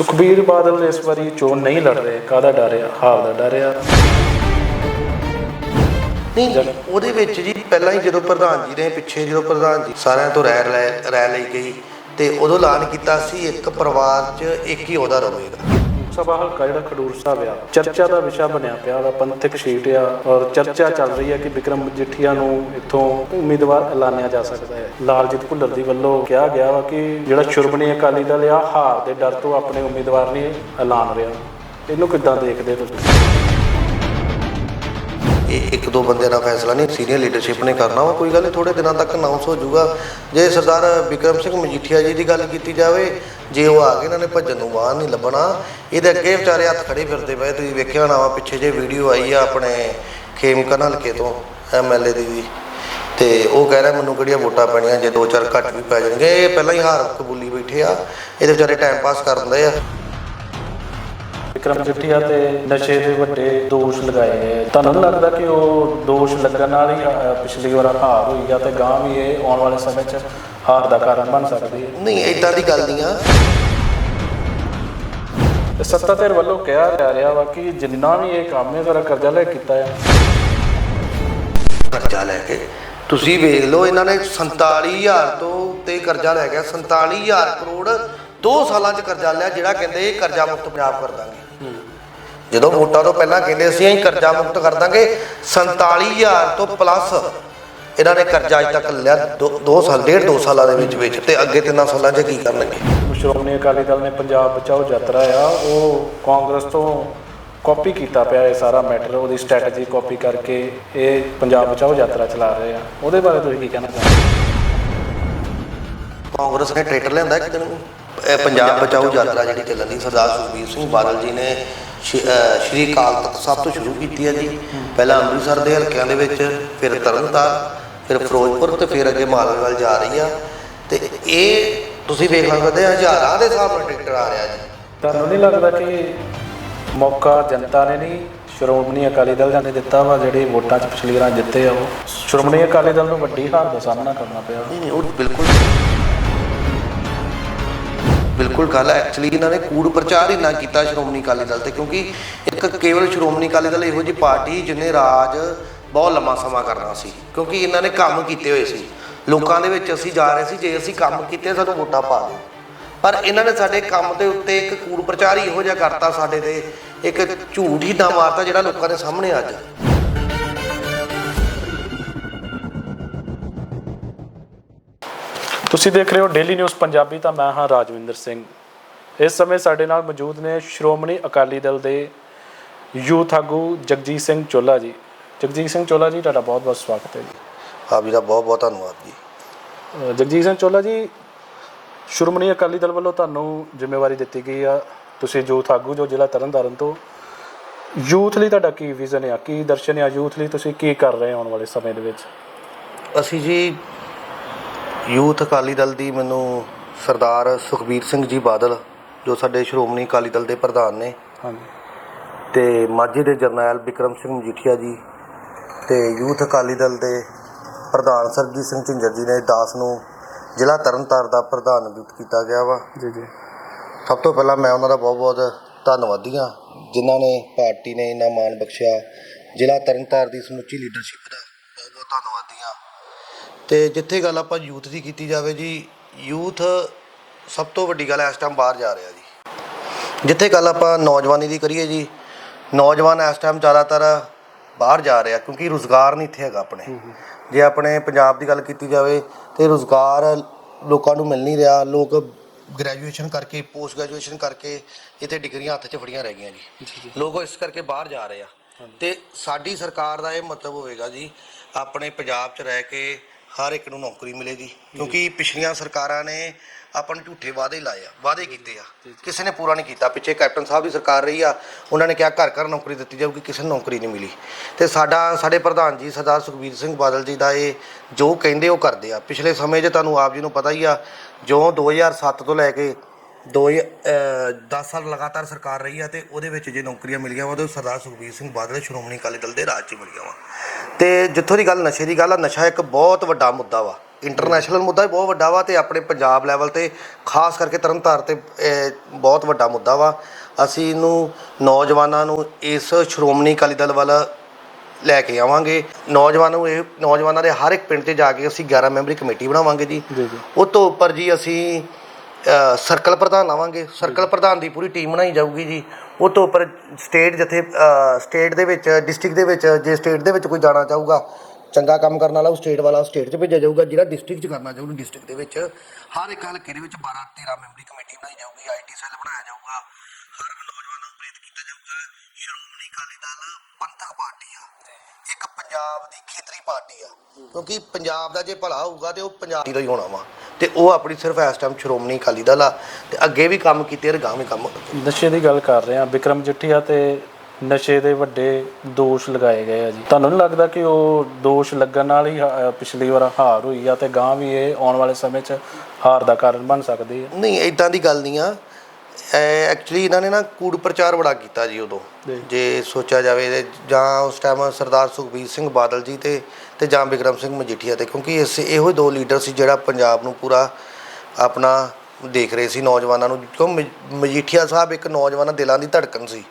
ਸੁਖਬੀਰ ਬਾਦਲ ਇਸ ਵਾਰੀ ਚੋਣ ਨਹੀਂ ਲੜ ਰਹੇ ਕਾਹਦਾ ਡਰ ਆ? ਹਾਰ ਦਾ ਡਰ ਆ। ਨਹੀਂ ਉਹਦੇ ਵਿੱਚ ਜੀ ਪਹਿਲਾਂ ਹੀ ਜਦੋਂ ਪ੍ਰਧਾਨ ਜੀ ਨੇ ਪਿੱਛੇ ਜਦੋਂ ਪ੍ਰਧਾਨ ਜੀ ਸਾਰਿਆਂ ਤੋਂ ਰਹਿ ਲੈ ਰਹਿ ਲਈ ਗਈ, ਤੇ ਉਦੋਂ ਐਲਾਨ ਕੀਤਾ ਸੀ ਇੱਕ ਪਰਿਵਾਰ 'ਚ ਇੱਕ ਹੀ ਉਹਦਾ ਰਹੇਗਾ। ਸਭਾ ਹਲਕਾ ਜਿਹੜਾ ਖਡੂਰ ਸਾਹਿਬ ਆ, ਚਰਚਾ ਦਾ ਵਿਸ਼ਾ ਬਣਿਆ ਪਿਆ ਉਹਦਾ ਪੰਥਕ ਸੀਟ ਆ ਔਰ ਚਰਚਾ ਚੱਲ ਰਹੀ ਹੈ ਕਿ ਵਿਕਰਮ ਮਜੀਠੀਆ ਨੂੰ ਇੱਥੋਂ ਉਮੀਦਵਾਰ ਐਲਾਨਿਆ ਜਾ ਸਕਦਾ ਹੈ। ਲਾਲਜੀਤ ਭੁੱਲਰ ਦੀ ਵੱਲੋਂ ਕਿਹਾ ਗਿਆ ਵਾ ਕਿ ਜਿਹੜਾ ਸ਼ੁਰਬਣੀ ਅਕਾਲੀ ਦਲ ਆ, ਹਾਰ ਦੇ ਡਰ ਤੋਂ ਆਪਣੇ ਉਮੀਦਵਾਰ ਨਹੀਂ ਐਲਾਨ ਰਿਹਾ। ਇਹਨੂੰ ਕਿੱਦਾਂ ਦੇਖਦੇ ਤੁਸੀਂ? ਇਹ ਇੱਕ ਦੋ ਬੰਦਿਆਂ ਦਾ ਫੈਸਲਾ ਨਹੀਂ ਸੀਨੀਅਰ ਲੀਡਰਸ਼ਿਪ ਨੇ ਕਰਨਾ ਵਾ, ਕੋਈ ਗੱਲ ਨਹੀਂ ਥੋੜੇ ਦਿਨਾਂ ਤੱਕ ਅਨਾਉਂਸ ਹੋ ਜਾਊਗਾ। ਜੇ ਸਰਦਾਰ ਵਿਕਰਮ ਸਿੰਘ ਮਜੀਠੀਆ ਜੀ ਦੀ ਗੱਲ ਕੀਤੀ ਜਾਵੇ, ਜੇ ਉਹ ਆ ਗਏ ਇਹਨਾਂ ਨੇ ਭੱਜਣ ਨੂੰ ਬਾਹਰ ਨਹੀਂ ਲੱਭਣਾ, ਇਹਦੇ ਅੱਗੇ ਵਿਚਾਰੇ ਹੱਥ ਖੜੇ ਫਿਰਦੇ ਪਏ, ਤੁਸੀਂ ਵੇਖਿਆ ਹੋਣਾ ਵਾ, ਪਿੱਛੇ ਜੇ ਵੀਡੀਓ ਆਈ ਆ ਆਪਣੇ ਖੇਮਕਨ ਹਲਕੇ ਤੋਂ ਐਮਐਲਏ ਦੀ ਵੀ। ਤੇ ਉਹ ਕਹਿ ਰਿਹਾ, ਮੈਨੂੰ ਕਿਹੜੀਆਂ ਵੋਟਾਂ ਪੈਣੀਆਂ, ਜੇ ਦੋ ਚਾਰ ਘੱਟ ਵੀ ਪੈ ਜਾਣਗੇ, ਇਹ ਪਹਿਲਾਂ ਹੀ ਹਾਰ ਕਬੂਲੀ ਬੈਠੇ ਆ, ਇਹਦੇ ਵਿਚਾਰੇ ਟਾਈਮ ਪਾਸ ਕਰਦੇ ਆ। ਵਿਕਰਮ ਮਜੀਠੀਆ ਤੇ ਨਸ਼ੇ ਦੇ ਵੱਡੇ ਦੋਸ਼ ਲਗਾਏ ਗਏ। ਆ। ਤੁਹਾਨੂੰ ਨਹੀਂ ਲੱਗਦਾ ਕਿ ਉਹ ਦੋਸ਼ ਲੱਗਣ ਨਾਲ ਹੀ ਅ, ਪਿਛਲੀ ਵਾਰ ਹਾਰ ਹੋਈ ਆ ਤੇ ਗਾਂ ਵੀ ਇਹ ਆਉਣ ਵਾਲੇ ਸਮੇਂ 'ਚ ਹਾਰ ਦਾ ਕਾਰਨ ਬਣ ਸਕਦੀ ਹੈ? ਨਹੀਂ ਇਦਾਂ ਦੀ ਗੱਲ ਨਹੀਂ ਆ। ਤੇ ਸੱਤਾ ਧਿਰ ਵੱਲੋਂ ਕਿਹਾ ਜਾ ਰਿਹਾ ਵਾ ਕਿ ਜਿੰਨਾ ਵੀ ਇਹ ਕੰਮ ਹੈ ਸਾਰਾ ਕਰਜ਼ਾ ਲੈ ਕੇ ਕੀਤਾ ਹੈ ਕਰਜ਼ਾ ਲੈ ਕੇ? ਤੁਸੀਂ ਵੇਖ ਲਓ ਇਹਨਾਂ ਨੇ 47000 ਤੋਂ ਤੇ ਕਰਜ਼ਾ ਲੈ ਗਿਆ। 47000 ਕਰੋੜ 2 ਸਾਲਾਂ 'ਚ ਕਰਜ਼ਾ ਲਿਆ ਜਿਹੜਾ ਕਹਿੰਦੇ ਇਹ ਕਰਜ਼ਾ ਮੁਕਤ ਪੰਜਾਬ ਕਰ ਦਾਂਗੇ। ਜਦੋਂ ਵੋਟਾਂ ਤੋਂ ਪਹਿਲਾਂ ਕਹਿੰਦੇ ਅਸੀਂ ਕਰਜ਼ਾ ਮੁਕਤ ਕਰ ਦਾਂਗੇ 47000 ਤੋਂ ਪਲੱਸ ਇਹਨਾਂ ਨੇ ਕਰਜ਼ਾ ਅਜ ਤੱਕ ਲਿਆ 2 ਸਾਲ ਡੇਢ 2 ਸਾਲਾਂ ਦੇ ਵਿੱਚ ਵਿੱਚ ਤੇ ਅੱਗੇ ਤਿੰਨਾਂ ਸਾਲਾਂ 'ਚ ਕੀ ਕਰਨਗੇ? ਸ਼੍ਰੋਮਣੀ ਅਕਾਲੀ ਦਲ ਨੇ ਪੰਜਾਬ ਬਚਾਓ ਯਾਤਰਾ ਆ ਉਹ ਕਾਂਗਰਸ ਤੋਂ ਕਾਪੀ ਕੀਤਾ ਪਿਆ ਇਹ ਸਾਰਾ ਮੈਟਰ ਉਹਦੀ ਸਟ੍ਰੈਟਜੀ ਕਾਪੀ ਕਰਕੇ ਇਹ ਪੰਜਾਬ ਬਚਾਓ ਯਾਤਰਾ ਚਲਾ ਰਹੇ ਆ। ਉਹਦੇ ਬਾਰੇ ਤੁਸੀਂ ਕੀ ਕਹਿਣਾ ਚਾਹੁੰਦੇ ਕਾਂਗਰਸ ਨੇ ਟਰੈਕਟਰ ਲਿਆਂਦਾ ਇੱਕ ਦਿਨ ਪੰਜਾਬ ਬਚਾਓ ਯਾਤਰਾ ਜਿਹੜੀ ਚੱਲਣ ਦੀ ਸਰਦਾਰ ਸੁਖਬੀਰ ਸਿੰਘ ਬਾਦਲ ਜੀ ਨੇ ਸ਼੍ਰੀ- ਅਕਾਲ ਤਖਤ ਸਾਹਿਬ ਤੋਂ ਸ਼ੁਰੂ ਕੀਤੀ ਹੈ ਜੀ। ਪਹਿਲਾਂ ਅੰਮ੍ਰਿਤਸਰ ਦੇ ਹਲਕਿਆਂ ਦੇ ਵਿੱਚ ਫਿਰ ਤਰਨਤਾਰਨ ਫਿਰ ਫਿਰੋਜ਼ਪੁਰ ਤੇ ਫਿਰ ਅੱਗੇ ਮਾਲਵੇ ਵੱਲ ਜਾ ਰਹੀ ਆ। ਤੇ ਇਹ ਤੁਸੀਂ ਵੇਖ ਸਕਦੇ ਆ ਹਜ਼ਾਰਾਂ ਦੇ ਹਿਸਾਬ ਨਾਲ ਆ ਰਿਹਾ ਜੀ। ਤੁਹਾਨੂੰ ਨਹੀਂ ਲੱਗਦਾ ਕਿ ਮੌਕਾ ਜਨਤਾ ਨੇ ਨਹੀਂ ਸ਼੍ਰੋਮਣੀ ਅਕਾਲੀ ਦਲ ਨੇ ਦਿੱਤਾ ਵਾ ਜਿਹੜੀ ਵੋਟਾਂ 'ਚ ਪਿਛਲੀ ਵਾਰ ਜਿੱਤੇ ਆ ਉਹ? ਸ਼੍ਰੋਮਣੀ ਅਕਾਲੀ ਦਲ ਨੂੰ ਵੱਡੀ ਹਾਰ ਦਾ ਸਾਹਮਣਾ ਕਰਨਾ ਪਿਆ। ਨਹੀਂ ਨਹੀਂ ਉਹ ਬਿਲਕੁਲ ਬਿਲਕੁਲ ਗੱਲ ਐਕਚੁਅਲੀ ਇਹਨਾਂ ਨੇ ਕੂੜ ਪ੍ਰਚਾਰ ਹੀ ਨਾ ਕੀਤਾ ਸ਼੍ਰੋਮਣੀ ਅਕਾਲੀ ਦਲ ਤੇ, ਕਿਉਂਕਿ ਇੱਕ ਕੇਵਲ ਸ਼੍ਰੋਮਣੀ ਅਕਾਲੀ ਦਲ ਇਹੋ ਜਿਹੀ ਪਾਰਟੀ ਜਿਹਨੇ ਰਾਜ ਬਹੁਤ ਲੰਮਾ ਸਮਾਂ ਕਰਨਾ ਸੀ, ਕਿਉਂਕਿ ਇਹਨਾਂ ਨੇ ਕੰਮ ਕੀਤੇ ਹੋਏ ਸੀ। ਲੋਕਾਂ ਦੇ ਵਿੱਚ ਅਸੀਂ ਜਾ ਰਹੇ ਸੀ, ਜੇ ਅਸੀਂ ਕੰਮ ਕੀਤੇ ਸਾਨੂੰ ਵੋਟਾਂ ਪਾ ਦਿਓ। ਪਰ ਇਹਨਾਂ ਨੇ ਸਾਡੇ ਕੰਮ ਦੇ ਉੱਤੇ ਇੱਕ ਕੂੜ ਪ੍ਰਚਾਰ ਹੀ ਇਹੋ ਜਿਹਾ ਕਰਤਾ ਸਾਡੇ ਤੇ, ਇੱਕ ਝੂਠ ਹੀ ਨਾ ਮਾਰਤਾ ਜਿਹੜਾ ਲੋਕਾਂ ਦੇ ਸਾਹਮਣੇ ਅੱਜ। ਤੁਸੀਂ ਦੇਖ ਰਹੇ ਹੋ ਡੇਲੀ ਨਿਊਜ਼ ਪੰਜਾਬੀ ਤਾਂ ਮੈਂ ਹਾਂ ਰਾਜਵਿੰਦਰ ਸਿੰਘ। ਇਸ ਸਮੇਂ ਸਾਡੇ ਨਾਲ ਮੌਜੂਦ ਨੇ ਸ਼੍ਰੋਮਣੀ ਅਕਾਲੀ ਦਲ ਦੇ ਯੂਥ ਆਗੂ ਜਗਜੀਤ ਸਿੰਘ ਚੋਲਾ ਜੀ। ਜਗਜੀਤ ਸਿੰਘ ਚੋਲਾ ਜੀ ਤੁਹਾਡਾ ਬਹੁਤ ਬਹੁਤ ਸਵਾਗਤ ਹੈ ਜੀ। ਆਪ ਜੀ ਦਾ ਬਹੁਤ ਬਹੁਤ ਧੰਨਵਾਦ ਜੀ। ਜਗਜੀਤ ਸਿੰਘ ਚੋਲਾ ਜੀ ਸ਼੍ਰੋਮਣੀ ਅਕਾਲੀ ਦਲ ਵੱਲੋਂ ਤੁਹਾਨੂੰ ਜ਼ਿੰਮੇਵਾਰੀ ਦਿੱਤੀ ਗਈ ਆ। ਤੁਸੀਂ ਯੂਥ ਆਗੂ ਜੋ ਜ਼ਿਲ੍ਹਾ ਤਰਨਤਾਰਨ ਤੋਂ। ਯੂਥ ਲਈ ਤੁਹਾਡਾ ਕੀ ਵਿਜ਼ਨ ਆ? ਕੀ ਦਰਸ਼ਨ ਆ? ਯੂਥ ਲਈ ਤੁਸੀਂ ਕੀ ਕਰ ਰਹੇ ਹੋ ਆਉਣ ਵਾਲੇ ਸਮੇਂ ਦੇ ਵਿੱਚ? ਅਸੀਂ ਜੀ ਯੂਥ ਅਕਾਲੀ ਦਲ ਦੀ ਮੈਨੂੰ ਸਰਦਾਰ ਸੁਖਬੀਰ ਸਿੰਘ ਜੀ ਬਾਦਲ ਜੋ ਸਾਡੇ ਸ਼੍ਰੋਮਣੀ ਅਕਾਲੀ ਦਲ ਦੇ ਪ੍ਰਧਾਨ ਨੇ। ਹਾਂਜੀ। ਤੇ ਮਾਝੇ ਦੇ ਜਰਨੈਲ ਵਿਕਰਮ ਸਿੰਘ ਮਜੀਠੀਆ ਜੀ ਤੇ ਯੂਥ ਅਕਾਲੀ ਦਲ ਦੇ ਪ੍ਰਧਾਨ ਸਰਜੀਤ ਸਿੰਘ ਝਿੰਜਰ ਜੀ ਨੇ ਦਾਸ ਨੂੰ ਜ਼ਿਲ੍ਹਾ ਤਰਨਤਾਰਨ ਦਾ ਪ੍ਰਧਾਨ ਨਿਯੁਕਤ ਕੀਤਾ ਗਿਆ ਵਾ। ਜੀ ਜੀ। ਸਭ ਤੋਂ ਪਹਿਲਾਂ ਮੈਂ ਉਹਨਾਂ ਦਾ ਬਹੁਤ-ਬਹੁਤ ਧੰਨਵਾਦੀ ਹਾਂ ਜਿਨ੍ਹਾਂ ਨੇ ਪਾਰਟੀ ਨੇ ਇੰਨਾ ਮਾਣ ਬਖਸ਼ਿਆ। ਜ਼ਿਲ੍ਹਾ ਤਰਨਤਾਰਨ ਦੀ ਸਮੁੱਚੀ ਲੀਡਰਸ਼ਿਪ ਦਾ ਬਹੁਤ-ਬਹੁਤ ਧੰਨਵਾਦੀ ਤੇ ਜਿੱਥੇ ਗੱਲ ਆਪਾਂ ਯੂਥ ਦੀ ਕੀਤੀ ਜਾਵੇ ਜੀ ਯੂਥ ਸਭ ਤੋਂ ਵੱਡੀ ਗੱਲ ਇਸ ਟਾਈਮ ਬਾਹਰ ਜਾ ਰਿਹਾ ਜੀ। ਜਿੱਥੇ ਗੱਲ ਆਪਾਂ ਨੌਜਵਾਨੀ ਦੀ ਕਰੀਏ ਜੀ ਨੌਜਵਾਨ ਇਸ ਟਾਈਮ ਜ਼ਿਆਦਾਤਰ ਬਾਹਰ ਜਾ ਰਿਹਾ ਕਿਉਂਕਿ ਰੁਜ਼ਗਾਰ ਨਹੀਂ ਇੱਥੇ ਹੈਗਾ ਆਪਣੇ। ਜੇ ਆਪਣੇ ਪੰਜਾਬ ਦੀ ਗੱਲ ਕੀਤੀ ਜਾਵੇ ਤੇ ਰੁਜ਼ਗਾਰ ਲੋਕਾਂ ਨੂੰ ਮਿਲ ਨਹੀਂ ਰਿਹਾ ਲੋਕ ਗ੍ਰੈਜੂਏਸ਼ਨ ਕਰਕੇ ਪੋਸਟ ਗ੍ਰੈਜੂਏਸ਼ਨ ਕਰਕੇ ਇੱਥੇ ਡਿਗਰੀਆਂ ਹੱਥ 'ਚ ਫੜੀਆਂ ਰਹਿ ਗਈਆਂ ਜੀ। ਲੋਕ ਇਸ ਕਰਕੇ ਬਾਹਰ ਜਾ ਰਹੇ ਆ। ਤੇ ਸਾਡੀ ਸਰਕਾਰ ਦਾ ਇਹ ਮਤਲਬ ਹੋਵੇਗਾ ਜੀ ਆਪਣੇ ਪੰਜਾਬ 'ਚ ਰਹਿ ਕੇ ਹਰ ਇੱਕ ਨੂੰ ਨੌਕਰੀ ਮਿਲੇਗੀ। ਕਿਉਂਕਿ ਪਿਛਲੀਆਂ ਸਰਕਾਰਾਂ ਨੇ ਆਪਾਂ ਨੂੰ ਝੂਠੇ ਵਾਅਦੇ ਲਾਏ ਆ ਵਾਅਦੇ ਕੀਤੇ ਆ। ਕਿਸੇ ਨੇ ਪੂਰਾ ਨਹੀਂ ਕੀਤਾ। ਪਿੱਛੇ ਕੈਪਟਨ ਸਾਹਿਬ ਦੀ ਸਰਕਾਰ ਰਹੀ ਆ ਉਹਨਾਂ ਨੇ ਕਿਹਾ ਘਰ ਘਰ ਨੌਕਰੀ ਦਿੱਤੀ ਜਾਊਗੀ ਕਿਸੇ ਨੂੰ ਨੌਕਰੀ ਨਹੀਂ ਮਿਲੀ। ਤੇ ਸਾਡਾ ਸਾਡੇ ਪ੍ਰਧਾਨ ਜੀ ਸਰਦਾਰ ਸੁਖਬੀਰ ਸਿੰਘ ਬਾਦਲ ਜੀ ਦਾ ਇਹ ਜੋ ਕਹਿੰਦੇ ਉਹ ਕਰਦੇ ਆ। ਪਿਛਲੇ ਸਮੇਂ 'ਚ ਤੁਹਾਨੂੰ ਆਪ ਜੀ ਨੂੰ ਪਤਾ ਹੀ ਆ ਜੋ 2007 ਤੋਂ ਲੈ ਕੇ ਦੋ 10 ਸਾਲ ਲਗਾਤਾਰ ਸਰਕਾਰ ਰਹੀ ਆ ਤੇ ਉਹਦੇ ਵਿੱਚ ਜੇ ਨੌਕਰੀਆਂ ਮਿਲੀਆਂ ਵਾ ਤੇ ਉਹ ਸਰਦਾਰ ਸੁਖਬੀਰ ਸਿੰਘ ਬਾਦਲ ਸ਼੍ਰੋਮਣੀ ਅਕਾਲੀ ਦਲ ਦੇ ਰਾਜ 'ਚ ਮਿਲੀਆਂ ਵਾ। ਤੇ ਜਿੱਥੋਂ ਦੀ ਗੱਲ ਨਸ਼ੇ ਦੀ ਗੱਲ ਆ ਨਸ਼ਾ ਇੱਕ ਬਹੁਤ ਵੱਡਾ ਮੁੱਦਾ ਵਾ। ਇੰਟਰਨੈਸ਼ਨਲ ਮੁੱਦਾ ਵੀ ਬਹੁਤ ਵੱਡਾ ਵਾ ਤੇ ਆਪਣੇ ਪੰਜਾਬ ਲੈਵਲ ਤੇ ਖਾਸ ਕਰਕੇ ਤਰਨਤਾਰਨ ਤੇ ਬਹੁਤ ਵੱਡਾ ਮੁੱਦਾ ਵਾ। ਅਸੀਂ ਇਹਨੂੰ ਨੌਜਵਾਨਾਂ ਨੂੰ ਇਸ ਸ਼੍ਰੋਮਣੀ ਅਕਾਲੀ ਦਲ ਵੱਲ ਲੈ ਕੇ ਆਵਾਂਗੇ। ਨੌਜਵਾਨਾਂ ਨੂੰ ਇਹ ਨੌਜਵਾਨਾਂ ਦੇ ਹਰ ਇੱਕ ਪਿੰਡ 'ਚ ਜਾ ਕੇ ਅਸੀਂ 11 ਮੈਂਬਰੀ ਕਮੇਟੀ ਬਣਾਵਾਂਗੇ ਜੀ। ਉਹ ਤੋਂ ਉੱਪਰ ਜੀ ਅਸੀਂ ਸਰਕਲ ਪ੍ਰਧਾਨ ਲਾਵਾਂਗੇ। ਸਰਕਲ ਪ੍ਰਧਾਨ ਦੀ ਪੂਰੀ ਟੀਮ ਬਣਾਈ ਜਾਊਗੀ ਜੀ। ਉਹ ਤੋਂ ਉੱਪਰ ਸਟੇਟ ਜਿੱਥੇ ਸਟੇਟ ਦੇ ਵਿੱਚ ਡਿਸਟ੍ਰਿਕਟ ਦੇ ਵਿੱਚ ਜੇ ਸਟੇਟ ਦੇ ਵਿੱਚ ਕੋਈ ਜਾਣਾ ਚਾਹੂਗਾ ਚੰਗਾ ਕੰਮ ਕਰਨ ਵਾਲਾ ਉਹ ਸਟੇਟ ਵਾਲਾ ਸਟੇਟ 'ਚ ਭੇਜਿਆ ਜਾਊਗਾ ਜਿਹੜਾ ਡਿਸਟ੍ਰਿਕਟ 'ਚ ਕਰਨਾ ਚਾਹੂਗਾ ਡਿਸਟ੍ਰਿਕਟ ਦੇ ਵਿੱਚ। ਹਰ ਇੱਕ ਹਲਕੇ ਦੇ ਵਿੱਚ 12 13 ਮੈਂਬਰੀ ਕਮੇਟੀ ਬਣਾਈ ਜਾਊਗੀ ਆਈਟੀ ਸੈੱਲ ਬਣਾਇਆ ਜਾਊਗਾ। ਹਰ ਨੌਜਵਾਨਾਂ ਨੂੰ ਪ੍ਰੇਰਿਤ ਕੀਤਾ ਜਾਊਗਾ ਸ਼੍ਰੋਮਣੀ ਅਕਾਲੀ ਦਲ ਪੰਥਕ ਪਾਰਟੀ ਆ ਇੱਕ ਪੰਜਾਬ ਦੀ ਖੇਤਰੀ ਪਾਰਟੀ ਆ। ਕਿਉਂਕਿ ਪੰਜਾਬ ਦਾ ਜੇ ਭਲਾ ਹੋਊਗਾ ਤੇ ਉਹ ਪੰਜਾਬ ਦਾ ਹੀ ਹੋਣਾ ਵਾ। ਤੇ ਉਹ ਆਪਣੀ ਸਿਰਫ ਇਸ ਟਾਈਮ ਸ਼੍ਰੋਮਣੀ ਅਕਾਲੀ ਦਲ ਆ ਤੇ ਅੱਗੇ ਵੀ ਕੰਮ ਕੀਤੇ ਰਗਾਂ ਵੀ ਕੰਮ ਨਸ਼ੇ ਦੀ ਗੱਲ ਕਰ ਰਹੇ ਹਾਂ ਵਿਕਰਮ ਜਠੀਆ ਤੇ ਨਸ਼ੇ ਦੇ ਵੱਡੇ ਦੋਸ਼ ਲਗਾਏ ਗਏ ਆ ਜੀ। ਤੁਹਾਨੂੰ ਨਹੀਂ ਲੱਗਦਾ ਕਿ ਉਹ ਦੋਸ਼ ਲੱਗਣ ਨਾਲ ਹੀ ਹਾ- ਪਿਛਲੀ ਵਾਰ ਹਾਰ ਹੋਈ ਆ ਤੇ ਗਾਂ ਵੀ ਇਹ ਆਉਣ ਵਾਲੇ ਸਮੇਂ 'ਚ ਹਾਰ ਦਾ ਕਾਰਨ ਬਣ ਸਕਦੀ ਹੈ ਨਹੀਂ ਇਦਾਂ ਦੀ ਗੱਲ ਨਹੀਂ ਆ। ਐਕਚੁਅਲੀ ਇਹਨਾਂ ਨੇ ਨਾ ਕੂੜ ਪ੍ਰਚਾਰ ਬੜਾ ਕੀਤਾ ਜੀ ਉਦੋਂ। ਜੀ। ਸੋਚਿਆ ਜਾਵੇ ਜਾਂ ਉਸ ਟਾਈਮ ਸਰਦਾਰ ਸੁਖਬੀਰ ਸਿੰਘ ਬਾਦਲ ਜੀ ਤੇ ਤੇ ਜਾਂ ਬਿਕਰਮ ਸਿੰਘ ਮਜੀਠੀਆ ਤੇ ਕਿਉਂਕਿ ਇਸ ਇਹੋ ਹੀ ਦੋ ਲੀਡਰ ਸੀ ਜਿਹੜਾ ਪੰਜਾਬ ਨੂੰ ਪੂਰਾ ਆਪਣਾ ਦੇਖ ਰਹੇ ਸੀ ਨੌਜਵਾਨਾਂ ਨੂੰ ਕਿਉਂ ਮਜ- ਮਜੀਠੀਆ ਸਾਹਿਬ ਇੱਕ ਨੌਜਵਾਨਾਂ ਦਿਲਾਂ ਦੀ ਧੜਕਣ ਸੀ।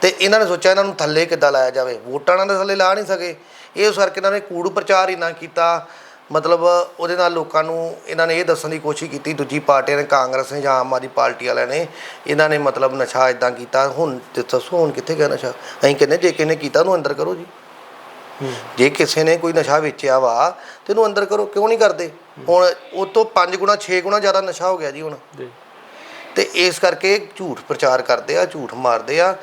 ਤੇ ਇਹਨਾਂ ਨੇ ਸੋਚਿਆ ਇਹਨਾਂ ਨੂੰ ਥੱਲੇ ਕਿੱਦਾਂ ਲਾਇਆ ਜਾਵੇ। ਵੋਟਾਂ ਨਾਲ ਥੱਲੇ ਲਾ ਨਹੀਂ ਸਕੇ। ਇਹ ਉਸ ਕਰਕੇ ਇਹਨਾਂ ਨੇ ਕੂੜ ਪ੍ਰਚਾਰ ਹੀ ਨਾ ਕੀਤਾ ਮਤਲਬ ਉਹਦੇ ਨਾਲ ਲੋਕਾਂ ਨੂੰ ਇਹਨਾਂ ਨੇ ਇਹ ਦੱਸਣ ਦੀ ਕੋਸ਼ਿਸ਼ ਕੀਤੀ ਦੂਜੀ ਪਾਰਟੀਆਂ ਨੇ ਕਾਂਗਰਸ ਨੇ ਜਾਂ ਆਮ ਆਦਮੀ ਪਾਰਟੀ ਵਾਲਿਆਂ ਨੇ ਇਹਨਾਂ ਨੇ ਮਤਲਬ ਨਸ਼ਾ ਇਦਾਂ ਕੀਤਾ। ਹੁਣ ਦੱਸੋ ਹੁਣ ਕਿੱਥੇ ਗਿਆ ਨਸ਼ਾ? ਅਸੀਂ ਕਹਿੰਦੇ ਜੇ ਕਿਸੇ ਨੇ ਕੀਤਾ ਉਹਨੂੰ ਅੰਦਰ ਕਰੋ ਜੀ। ਜੇ ਕਿਸੇ ਨੇ ਕੋਈ ਨਸ਼ਾ ਵੇਚਿਆ ਵਾ ਤੇ ਉਹਨੂੰ ਅੰਦਰ ਕਰੋ ਕਿਉਂ ਨਹੀਂ ਕਰਦੇ? ਹੁਣ ਉਹ ਤੋਂ 5 ਗੁਣਾ 6 ਗੁਣਾ ਜ਼ਿਆਦਾ ਨਸ਼ਾ ਹੋ ਗਿਆ ਜੀ ਹੁਣ। ਤੇ ਇਸ ਕਰਕੇ ਝੂਠ ਪ੍ਰਚਾਰ ਕਰਦੇ ਆ ਝੂਠ ਮਾਰਦੇ ਆ।